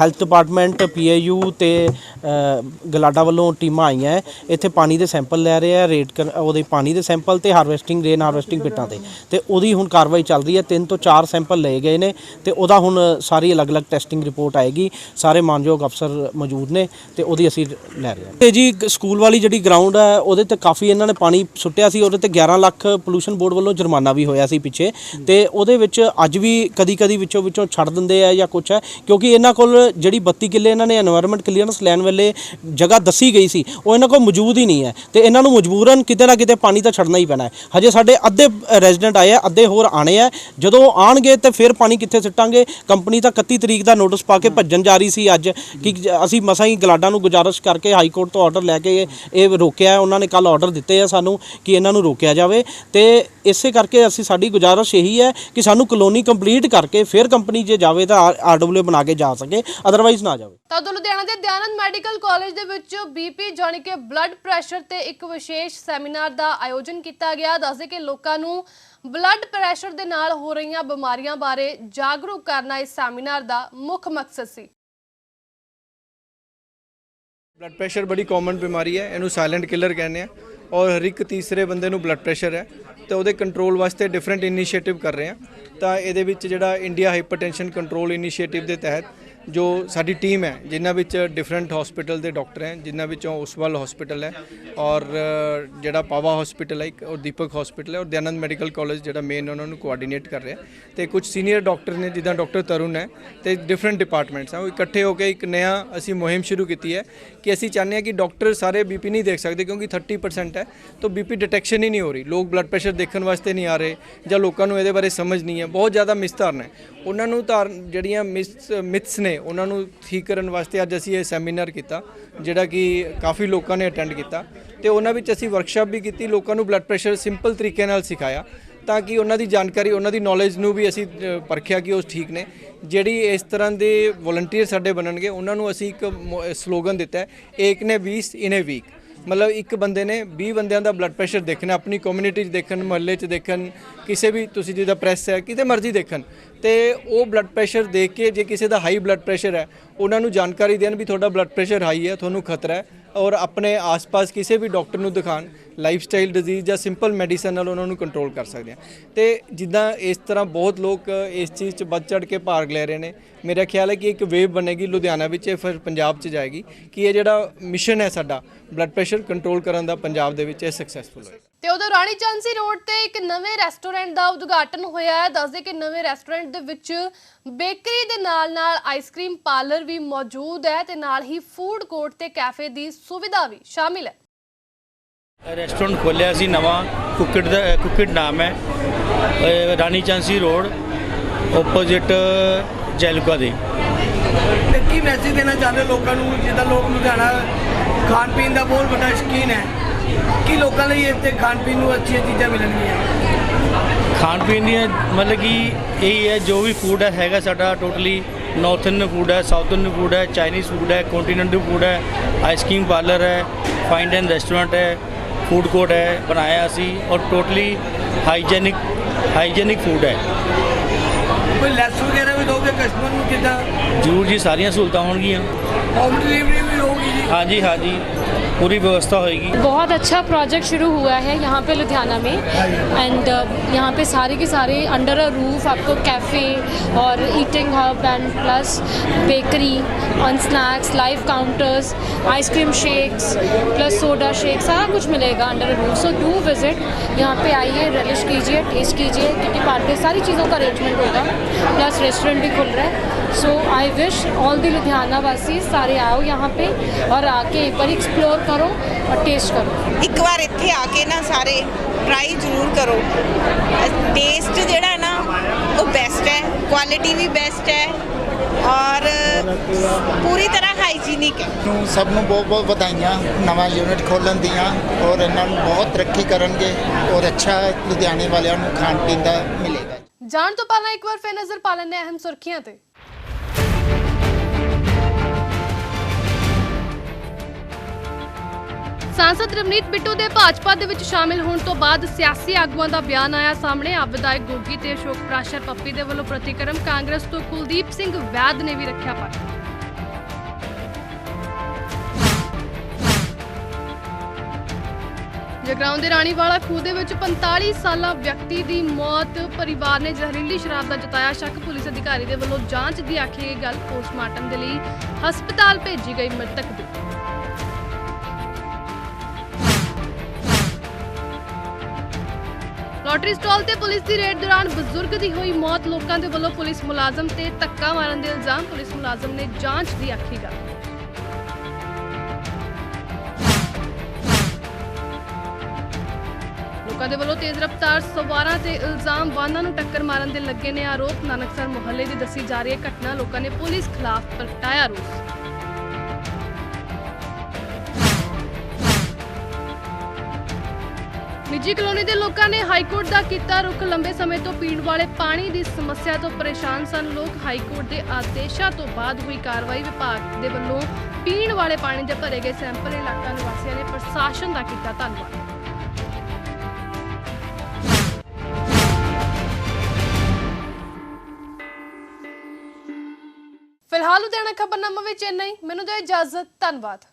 ਹੈਲਥ ਡਿਪਾਰਟਮੈਂਟ ਪੀਏਯੂ ਤੇ ਅ, ਗਲਾਡਾ ਵੱਲੋਂ ਟੀਮਾਂ ਆਈਆਂ। ਹੈ। ਇੱਥੇ ਪਾਣੀ ਦੇ ਸੈਂਪਲ ਲੈ ਰਹੇ ਆ ਰੇਟ ਕਰ- ਉਹਦੇ ਪਾਣੀ ਦੇ ਸੈਂਪਲ ਤੇ ਹਾਰਵੈਸਟਿੰਗ ਰੇਨ ਹਾਰਵੈਸਟਿੰਗ ਪਿੱਟਾਂ ਤੇ। ਤੇ ਉਹਦੀ ਹੁਣ ਕਾਰਵਾਈ ਚੱਲ ਰਹੀ ਹੈ ਤਿੰਨ ਤੋਂ ਚਾਰ ਸੈਂਪਲ ਲਏ ਗਏ ਨੇ ਤੇ ਉਹਦਾ ਹੁਣ ਸਾਰੀ ਅਲੱਗ-ਅਲੱਗ ਟੈਸਟਿੰਗ ਰਿਪੋਰਟ ਆਏਗੀ। ਸਾਰੇ ਮਾਨਯੋਗ ਅਫਸਰ ਮੌਜੂਦ ਨੇ ਤੇ ਉਹਦੀ ਅਸੀਂ ਲੈ ਰਹੇ ਹਾਂ। ਤੇ ਜੀ ਸਕੂਲ ਵਾਲੀ ਜਿਹੜੀ ਗਰਾਊਂਡ ਹੈ ਉਹਦੇ ਤੇ ਕਾਫੀ ਇਹਨਾਂ ਨੇ ਪਾਣੀ ਸੁੱਟਿਆ ਸੀ ਔਰ ਉਹਦੇ ਤੇ 11 ਲੱਖ ਪੋਲੂਸ਼ਨ ਬੋਰਡ ਵੱਲੋਂ ਜੁਰਮਾਨਾ ਵੀ ਹੋਇਆ ਸੀ ਪਿੱਛੇ। ਤੇ ਉਹਦੇ ਵਿੱਚ ਅੱਜ ਵੀ ਕਦੀ ਕਦੀ ਵਿੱਚੋਂ ਵਿੱਚੋਂ ਛੱਡ ਦਿੰਦੇ ਆ ਜਾਂ ਕੁਛ ਹੈ ਕਿਉਂਕਿ ਇਹਨਾਂ ਕੋਲ ਜਿਹੜੀ 32 ਕਿੱਲੇ ਇਹਨਾਂ ਨੇ এনवायरमेंट ਕਲੀਅਰੈਂਸ ਲੈਣ ਵੇਲੇ ਜਗ੍ਹਾ ਦੱਸੀ ਗਈ ਸੀ, ਉਹ ਇਹਨਾਂ ਕੋਲ ਮੌਜੂਦ ਹੀ ਨਹੀਂ ਹੈ। ਤੇ ਇਹਨਾਂ ਨੂੰ ਮਜਬੂਰਨ ਕਿਤੇ ਨਾ ਕਿਤੇ ਪਾਣੀ ਤਾਂ ਛੱਡਣਾ ਹੀ ਪੈਣਾ ਹੈ। ਹਜੇ ਸਾਡੇ ਅੱਧੇ ਰੈਜ਼ੀਡੈਂਟ ਆਏ ਆ, ਅੱਧੇ ਹੋਰ ਆਣੇ ਆ। ਜਦੋਂ ਆਣਗੇ ਤੇ ਫਿਰ ਪਾਣੀ ਕਿੱਥੇ ਸਿੱਟਾਂਗੇ? ਕੰਪਨੀ ਤਾਂ 31 ਤਰੀਕ ਦਾ ਨੋਟਿਸ ਪਾ ਕੇ ਭੱਜਣ ਜਾ ਰਹੀ ਸੀ ਅੱਜ ਕਿ ਅਸੀਂ ਮਸਾਂ ਹੀ ਗਲਾਡਾ ਨੂੰ ਗੁਜ਼ਾਰਿਸ਼ ਕਰਕੇ ਹਾਈ ਕੋਰਟ ਤੋਂ ਆਰਡਰ ਲੈ ਕੇ ਇਹ ਰੋਕਿਆ ਉਹਨਾਂ ਨੇ ਕੱਲ ਆਰਡਰ ਦਿੱਤੇ ਆ ਸਾਨੂੰ ਕਿ ਇਹਨਾਂ ਨੂੰ ਰੋਕਿਆ ਜਾਵੇ ਤੇ ਇਸੇ ਕਰਕੇ ਅਸੀਂ ਸਾਡੀ ਗੁਜ਼ਾਰਿਸ਼ ਇਹੀ ਹੈ ਕਿ ਸਾਨੂੰ ਕਲੋਨੀ ਕੰਪਲੀਟ ਕਰਕੇ ਫਿਰ ਕੰਪਨੀ ਜੇ ਜਾਵੇ ਤਾਂ ਆਰਡਬਲਯੂ ਬਣਾ ਕੇ ਜਾ ਸਕੇ ਅਦਰਵਾਈਜ਼ ਨਾ ਜਾਵੇ। ਤਾਂ ਉਦੋਂ ਲੁਧਿਆਣਾ ਦੇ ਦਿਆਨੰਦ ਮੈਡੀਕਲ ਕਾਲਜ ਦੇ ਵਿੱਚ ਬੀਪੀ ਜਾਣੀ ਕਿ ਬਲੱਡ ਪ੍ਰੈਸ਼ਰ ਤੇ ਇੱਕ ਵਿਸ਼ੇਸ਼ ਸੈਮੀਨਾਰ ਦਾ ਆਯੋਜਨ ਕੀਤਾ ਗਿਆ। ਦੱਸਦੇ ਕਿ ਲੋਕਾਂ ਨੂੰ ਬਲੱਡ ਪ੍ਰੈਸ਼ਰ ਦੇ ਨਾਲ ਹੋ ਰਹੀਆਂ ਬਿਮਾਰੀਆਂ ਬਾਰੇ ਜਾਗਰੂਕ ਕਰਨਾ ਇਸ ਸੈਮੀਨਾਰ ਦਾ ਮੁੱਖ ਮਕਸਦ ਸੀ। ਬਲੱਡ ਪ੍ਰੈਸ਼ਰ ਬੜੀ ਕਾਮਨ ਬਿਮਾਰੀ ਹੈ ਇਹਨੂੰ ਸਾਇਲੈਂਟ ਕਿਲਰ ਕਹਿੰਦੇ ਆ। ਔਰ ਹਰ ਇੱਕ ਤੀਸਰੇ ਬੰਦੇ ਨੂੰ ਬਲੱਡ ਪ੍ਰੈਸ਼ਰ ਹੈ ਤੇ ਉਹਦੇ ਕੰਟਰੋਲ ਵਾਸਤੇ ਡਿਫਰੈਂਟ ਇਨੀਸ਼ੀਏਟਿਵ ਕਰ ਰਹੇ ਆ ਤਾਂ ਇਹਦੇ ਵਿੱਚ ਜਿਹੜਾ ਇੰਡੀਆ ਹਾਈਪਰਟੈਂਸ਼ਨ ਕੰਟਰੋਲ ਇਨੀਸ਼ੀਏਟਿਵ ਦੇ ਤਹਿਤ ਜੋ ਸਾਡੀ ਟੀਮ ਹੈ, ਜਿਨ੍ਹਾਂ ਵਿੱਚ ਡਿਫਰੈਂਟ ਹਸਪੀਟਲ ਦੇ ਡਾਕਟਰ ਹੈ, ਜਿਨ੍ਹਾਂ ਵਿੱਚੋਂ ਉਸਵਲ ਹਸਪੀਟਲ ਹੈ ਔਰ ਜਿਹੜਾ ਪਾਵਾ ਹਸਪੀਟਲ ਹੈ, ਇੱਕ ਔਰ ਦੀਪਕ ਹਸਪੀਟਲ ਹੈ ਔਰ ਦਿਆਨੰਦ ਮੈਡੀਕਲ ਕਾਲਜ ਜਿਹੜਾ ਮੇਨ ਉਹਨਾਂ ਨੂੰ ਕੋਆਰਡੀਨੇਟ ਕਰ ਰਿਹਾ ਤੇ ਕੁਝ ਸੀਨੀਅਰ ਡਾਕਟਰ ਨੇ, ਜਿੱਦਾਂ ਡਾਕਟਰ ਤਰੁਣ ਹੈ, ਤੇ ਡਿਫਰੈਂਟ ਡਿਪਾਰਟਮੈਂਟਸ ਆ ਉਹ ਇਕੱਠੇ ਹੋ ਕੇ ਇੱਕ ਨया ਅਸੀਂ ਮੁਹਿੰਮ ਸ਼ੁਰੂ ਕੀਤੀ ਹੈ ਕਿ ਅਸੀਂ ਚਾਹੁੰਦੇ ਹਾਂ ਕਿ ਡਾਕਟਰ ਸਾਰੇ ਬੀਪੀ ਨਹੀਂ ਦੇਖ ਸਕਦੇ ਕਿਉਂਕਿ 30% ਹੈ, ਤਾਂ ਬੀਪੀ ਡਿਟੈਕਸ਼ਨ ਹੀ ਨਹੀਂ ਹੋ ਰਹੀ। ਲੋਕ ਬਲੱਡ ਪ੍ਰੈਸ਼ਰ ਦੇਖਣ ਵਾਸਤੇ ਨਹੀਂ ਆ ਰਹੇ ਜਾਂ ਲੋਕਾਂ ਨੂੰ ਇਹਦੇ ਬਾਰੇ ਸਮਝ ਨਹੀਂ ਹੈ। ਬਹੁਤ ਜ਼ਿਆਦਾ ਮਿਸਧਾਰਨ ਹੈ। ਉਹਨਾਂ ਨੂੰ ਧਾਰ ਜਿਹੜੀਆਂ ਮਿਸ ਮਿਥਸ ਨੇ ਉਹਨਾਂ ਨੂੰ ਠੀਕ ਕਰਨ ਵਾਸਤੇ ਅੱਜ ਅਸੀਂ ਇਹ ਸੈਮੀਨਾਰ ਕੀਤਾ, ਜਿਹੜਾ ਕਿ ਕਾਫੀ ਲੋਕਾਂ ਨੇ ਅਟੈਂਡ ਕੀਤਾ ਤੇ ਉਹਨਾਂ ਵਿੱਚ ਅਸੀਂ ਵਰਕਸ਼ਾਪ ਵੀ ਕੀਤੀ, ਲੋਕਾਂ ਨੂੰ ਬਲੱਡ ਪ੍ਰੈਸ਼ਰ ਸਿੰਪਲ ਤਰੀਕੇ ਨਾਲ ਸਿਖਾਇਆ ਤਾਂ ਕਿ ਉਹਨਾਂ ਦੀ ਜਾਣਕਾਰੀ, ਉਹਨਾਂ ਦੀ ਨੌਲੇਜ ਨੂੰ ਵੀ ਅਸੀਂ ਪਰਖਿਆ ਕਿ ਉਹ ਠੀਕ ਨੇ। ਜਿਹੜੀ ਇਸ ਤਰ੍ਹਾਂ ਦੇ ਵੋਲੰਟੀਅਰ ਸਾਡੇ ਬਣਨਗੇ, ਉਹਨਾਂ ਨੂੰ ਅਸੀਂ ਇੱਕ ਸਲੋਗਨ ਦਿੱਤਾ ਹੈ, ਇੱਕ ਨੇ 20 ਇਨ ਵੀਕ ਮਤਲਬ ਇੱਕ ਬੰਦੇ ਨੇ 20 ਬੰਦਿਆਂ ਦਾ ਬਲੱਡ ਪ੍ਰੈਸ਼ਰ ਦੇਖਣਾ, ਆਪਣੀ ਕਮਿਊਨਿਟੀ 'ਚ ਦੇਖਣ, ਮੁਹੱਲੇ 'ਚ ਦੇਖਣ, ਕਿਸੇ ਵੀ ਤੁਸੀਂ ਜਿਹਦਾ ਪ੍ਰੈਸ ਹੈ, ਕਿਤੇ ਮਰਜ਼ੀ ਦੇਖਣ। ਤੇ ਉਹ ਬਲੱਡ ਪ੍ਰੈਸ਼ਰ ਦੇਖ ਕੇ ਜੇ ਕਿਸੇ ਦਾ ਹਾਈ ਬਲੱਡ ਪ੍ਰੈਸ਼ਰ ਹੈ, ਉਹਨਾਂ ਨੂੰ ਜਾਣਕਾਰੀ ਦੇਣ ਵੀ ਤੁਹਾਡਾ ਬਲੱਡ ਪ੍ਰੈਸ਼ਰ ਹਾਈ ਹੈ, ਤੁਹਾਨੂੰ ਖਤਰਾ ਹੈ ਔਰ ਆਪਣੇ ਆਸ-ਪਾਸ ਕਿਸੇ ਵੀ ਡਾਕਟਰ ਨੂੰ ਦਿਖਾਣ ਲਾਈਫਸਟਾਈਲ ਡਿਜ਼ੀਜ਼ ਜਾਂ ਸਿੰਪਲ ਮੈਡੀਸਨ ਨਾਲ ਉਹਨਾਂ ਨੂੰ ਕੰਟਰੋਲ ਕਰ ਸਕਦੇ ਆ ਤੇ ਜਿੱਦਾਂ ਇਸ ਤਰ੍ਹਾਂ ਬਹੁਤ ਲੋਕ ਇਸ ਚੀਜ਼ 'ਚ ਵੱਧ ਚੜ ਕੇ ਭਾਗ ਲੈ ਰਹੇ ਨੇ, ਮੇਰਾ ਖਿਆਲ ਹੈ ਕਿ ਇੱਕ ਵੇਵ ਬਣੇਗੀ ਲੁਧਿਆਣਾ ਵਿੱਚ ਇਹ ਫਿਰ ਪੰਜਾਬ 'ਚ ਜਾਏਗੀ ਕਿ ਇਹ ਜਿਹੜਾ ਮਿਸ਼ਨ ਹੈ ਸਾਡਾ ਬਲੱਡ ਪ੍ਰੈਸ਼ਰ ਕੰਟਰੋਲ ਕਰਨ ਦਾ ਪੰਜਾਬ ਦੇ ਵਿੱਚ ਇਹ ਸਕਸੈਸਫੁਲ ਹੋਏਗਾ। ਤੇ ਉਦੋਂ ਰਾਣੀ ਚਾਂਸੀ ਰੋਡ ਤੇ ਇੱਕ ਨਵੇਂ ਰੈਸਟੋਰੈਂਟ ਦਾ ਉਦਘਾਟਨ ਹੋਇਆ ਹੈ। ਦੱਸਦੇ ਕਿ ਨਵੇਂ ਰੈਸਟੋਰੈਂਟ ਦੇ ਵਿੱਚ ਬੇਕਰੀ ਦੇ ਨਾਲ-ਨਾਲ ਆਈਸਕ੍ਰੀਮ ਪਾਰਲਰ ਵੀ ਮੌਜੂਦ ਹੈ ਤੇ ਨਾਲ ਹੀ ਫੂਡ ਕੋਰਟ ਤੇ ਕੈਫੇ ਦੀ ਸੁਵਿਧਾ ਵੀ ਸ਼ਾਮਿਲ ਹੈ। ਰੈਸਟੋਰੈਂਟ ਖੋਲ੍ਹਿਆ ਸੀ ਨਵਾਂ। ਕੁੱਕੜ ਦਾ ਕੁੱਕੜ ਨਾਮ ਹੈ। ਰਾਣੀ ਚਾਂਸੀ ਰੋਡ ਆਪੋਜ਼ਿਟ ਜੈਲੂਕਾ ਦੇ। ਤੇ ਕੀ ਮੈਸੇਜ ਦੇਣਾ ਚਾਹੁੰਦੇ ਹੋ ਲੋਕਾਂ ਨੂੰ? ਜਿੱਦਾਂ ਲੋਕ ਲੁਧਿਆਣਾ ਖਾਣ ਪੀਣ ਦਾ ਬਹੁਤ ਵੱਡਾ ਸ਼ੌਕੀਨ ਹੈ। ਕਿ ਲੋਕਾਂ ਲਈ ਇੱਥੇ ਖਾਣ ਪੀਣ ਨੂੰ ਅੱਛੀਆਂ ਚੀਜ਼ਾਂ ਮਿਲਣਗੀਆਂ? ਖਾਣ ਪੀਣ ਦੀਆਂ ਮਤਲਬ ਕਿ ਇਹ ਹੈ ਜੋ ਵੀ ਫੂਡ ਹੈ ਹੈਗਾ ਸਾਡਾ ਟੋਟਲੀ ਨਾਰਥਰਨ ਫੂਡ ਹੈ ਸਾਊਥਰਨ ਫੂਡ ਹੈ ਚਾਈਨੀਜ਼ ਫੂਡ ਹੈ ਕੰਟੀਨੈਂਟਲ ਫੂਡ ਹੈ ਆਈਸਕ੍ਰੀਮ ਪਾਰਲਰ ਹੈ ਫਾਈਨ ਐਂਡ ਰੈਸਟੋਰੈਂਟ ਹੈ ਫੂਡ ਕੋਰਟ ਹੈ ਬਣਾਇਆ ਅਸੀਂ ਔਰ ਟੋਟਲੀ ਹਾਈਜੈਨਿਕ ਹਾਈਜੈਨਿਕ ਫੂਡ ਹੈ। ਕੋਈ ਲੈਸ ਵਗੈਰਾ ਵੀ ਦੋਗੇ ਕਸਟਮਰ ਨੂੰ ਜਿੱਦਾਂ? ਜ਼ਰੂਰ ਜੀ ਸਾਰੀਆਂ ਸਹੂਲਤਾਂ ਹੋਣਗੀਆਂ। ਹੋਮ ਡਿਲੀਵਰੀ ਵੀ ਹੋਊਗੀ ਜੀ। ਹਾਂਜੀ ਹਾਂਜੀ। पूरी व्यवस्था होएगी बहुत अच्छा प्रोजेक्ट शुरू हुआ है यहाँ पे लुधियाना में। एंड यहाँ पे सारे के सारे अंडर अ रूफ आपको कैफ़े और eating hub and plus bakery on snacks live counters ice cream shakes plus soda shake सारा कुछ मिलेगा under a roof so do visit यहाँ पे, आइए, relish कीजिए टेस्ट कीजिए किटी पार्टी सारी चीज़ों का अरेंजमेंट होगा। प्लस रेस्टोरेंट भी खुल रहा है। So I wish all the Ludhiana वासी सारे आओ यहाँ पे और आके एक बार एक्सप्लोर ਕਰੋ ਔਰ ਟੇਸਟ ਕਰੋ। ਇੱਕ ਵਾਰ ਇੱਥੇ ਆ ਕੇ ਨਾ ਸਾਰੇ ਟਰਾਈ ਜ਼ਰੂਰ ਕਰੋ। ਟੇਸਟ ਜਿਹੜਾ ਨਾ ਉਹ ਬੈਸਟ ਹੈ ਕੁਆਲਿਟੀ ਵੀ ਬੈਸਟ ਹੈ ਔਰ ਪੂਰੀ ਤਰ੍ਹਾਂ ਹਾਈਜੀਨਿਕ ਹੈ। ਨੂੰ ਸਭ ਨੂੰ ਬਹੁਤ ਬਹੁਤ ਵਧਾਈਆਂ ਨਵਾਂ ਯੂਨਿਟ ਖੋਲਣ ਦੀਆਂ ਔਰ ਇਹਨਾਂ ਨੂੰ ਬਹੁਤ ਤਰੱਕੀ ਕਰਨਗੇ ਔਰ ਅੱਛਾ ਲੁਧਿਆਣੇ ਵਾਲਿਆਂ ਨੂੰ ਖਾਣ ਪੀਣ ਦਾ ਮਿਲੇਗਾ। ਜਾਣ ਤੋਂ ਪਹਿਲਾਂ ਇੱਕ ਵਾਰ ਫੇਰ ਨਜ਼ਰ ਪਾ ਲੈਣੇ ਅਹਿਮ ਸੁਰਖੀਆਂ ਤੇ। ਸਾਂਸਦ ਰਵਨੀਤ ਬਿੱਟੂ ਦੇ ਭਾਜਪਾ ਦੇ ਵਿੱਚ ਸ਼ਾਮਿਲ ਹੋਣ ਤੋਂ ਬਾਅਦ ਸਿਆਸੀ ਆਗੂਆਂ ਦਾ ਬਿਆਨ ਆਇਆ ਸਾਹਮਣੇ ਆਪ ਵਿਧਾਇਕ ਗੋਗੀ ਤੇ ਅਸ਼ੋਕ ਪ੍ਰਾਸ਼ਰ ਪੱਪੀ ਦੇ ਵੱਲੋਂ ਪ੍ਰਤੀਕਰਮ ਕਾਂਗਰਸ ਤੋਂ ਕੁਲਦੀਪ ਸਿੰਘ ਵੈਦ ਨੇ ਵੀ ਰੱਖਿਆ ਪੱਖ ਜਗਰਾਉਂ ਦੇ ਰਾਣੀਵਾਲਾ ਖੂਹ ਦੇ ਵਿੱਚ 45 ਸਾਲਾ ਵਿਅਕਤੀ ਦੀ ਮੌਤ ਪਰਿਵਾਰ ਨੇ ਜ਼ਹਿਰੀਲੀ ਸ਼ਰਾਬ ਦਾ ਜਤਾਇਆ ਸ਼ੱਕ ਪੁਲਿਸ ਅਧਿਕਾਰੀ ਦੇ ਵੱਲੋਂ ਜਾਂਚ ਦੀ ਆਖੀ ਗਈ ਗੱਲ ਪੋਸਟਮਾਰਟਮ ਦੇ ਲਈ ਹਸਪਤਾਲ ਭੇਜੀ ਗਈ ਮ੍ਰਿਤਕ ਦੀ ਲੋਟਰੀ ਸਟਾਲ ਤੇ ਪੁਲਿਸ ਦੀ ਰੇਡ ਦੌਰਾਨ ਬਜ਼ੁਰਗ ਦੀ ਹੋਈ ਮੌਤ। ਲੋਕਾਂ ਦੇ ਵੱਲੋਂ ਪੁਲਿਸ ਮੁਲਾਜ਼ਮ ਤੇ ਧੱਕਾ ਮਾਰਨ ਦੇ ਇਲਜ਼ਾਮ। ਪੁਲਿਸ ਮੁਲਾਜ਼ਮ ਨੇ ਜਾਂਚ ਦੀ ਆਖੀ ਗੱਲ। ਲੋਕਾਂ ਦੇ ਵੱਲੋਂ ਤੇਜ਼ ਰਫ਼ਤਾਰ ਸਵਾਰਾਂ ਤੇ ਇਲਜ਼ਾਮ। ਵਾਹਨਾਂ ਨੂੰ ਟੱਕਰ ਮਾਰਨ ਦੇ ਲੱਗੇ ਨੇ ਆਰੋਪ। ਨਾਨਕਸਰ ਮੁਹੱਲੇ ਦੀ ਦੱਸੀ ਜਾ ਰਹੀ ਹੈ ਘਟਨਾ ਲੋਕਾਂ ਨੇ ਪੁਲਿਸ ਖਿਲਾਫ ਪ੍ਰਗਟਾਇਆ ਰੋਸ। ਨਿੱਜੀ ਕਲੋਨੀ ਦੇ ਲੋਕਾਂ ਨੇ ਹਾਈ ਦਾ ਕੀਤਾ ਰੁਖ। ਲੰਬੇ ਸਮੇਂ ਤੋਂ ਪੀਣ ਵਾਲੇ ਪਾਣੀ ਦੀ ਸਮੱਸਿਆ ਤੋਂ ਪਰੇਸ਼ਾਨ ਸਨ। ਲੋਕ ਹਾਈ ਕੋਰਟ ਦੇ ਆਦੇਸ਼ਾਂ ਤੋਂ ਬਾਅਦ ਹੋਈ ਕਾਰਵਾਈ ਵਿਭਾਗ ਦੇ ਵੱਲੋਂ ਪੀਣ ਵਾਲੇ ਪਾਣੀ ਦੇ ਭਰੇ ਗਏ ਸੈਂਪਲ ਇਲਾਕਾ ਨਿਵਾਸੀਆਂ ਨੇ ਪ੍ਰਸ਼ਾਸਨ ਦਾ ਕੀਤਾ ਧੰਨਵਾਦ। ਫਿਲਹਾਲ ਲੁਧਿਆਣਾ ਖਬਰਨਾਮਾ ਵਿੱਚ ਇੰਨਾ ਹੀ। ਮੈਨੂੰ ਦਿਓ ਇਜਾਜ਼ਤ। ਧੰਨਵਾਦ।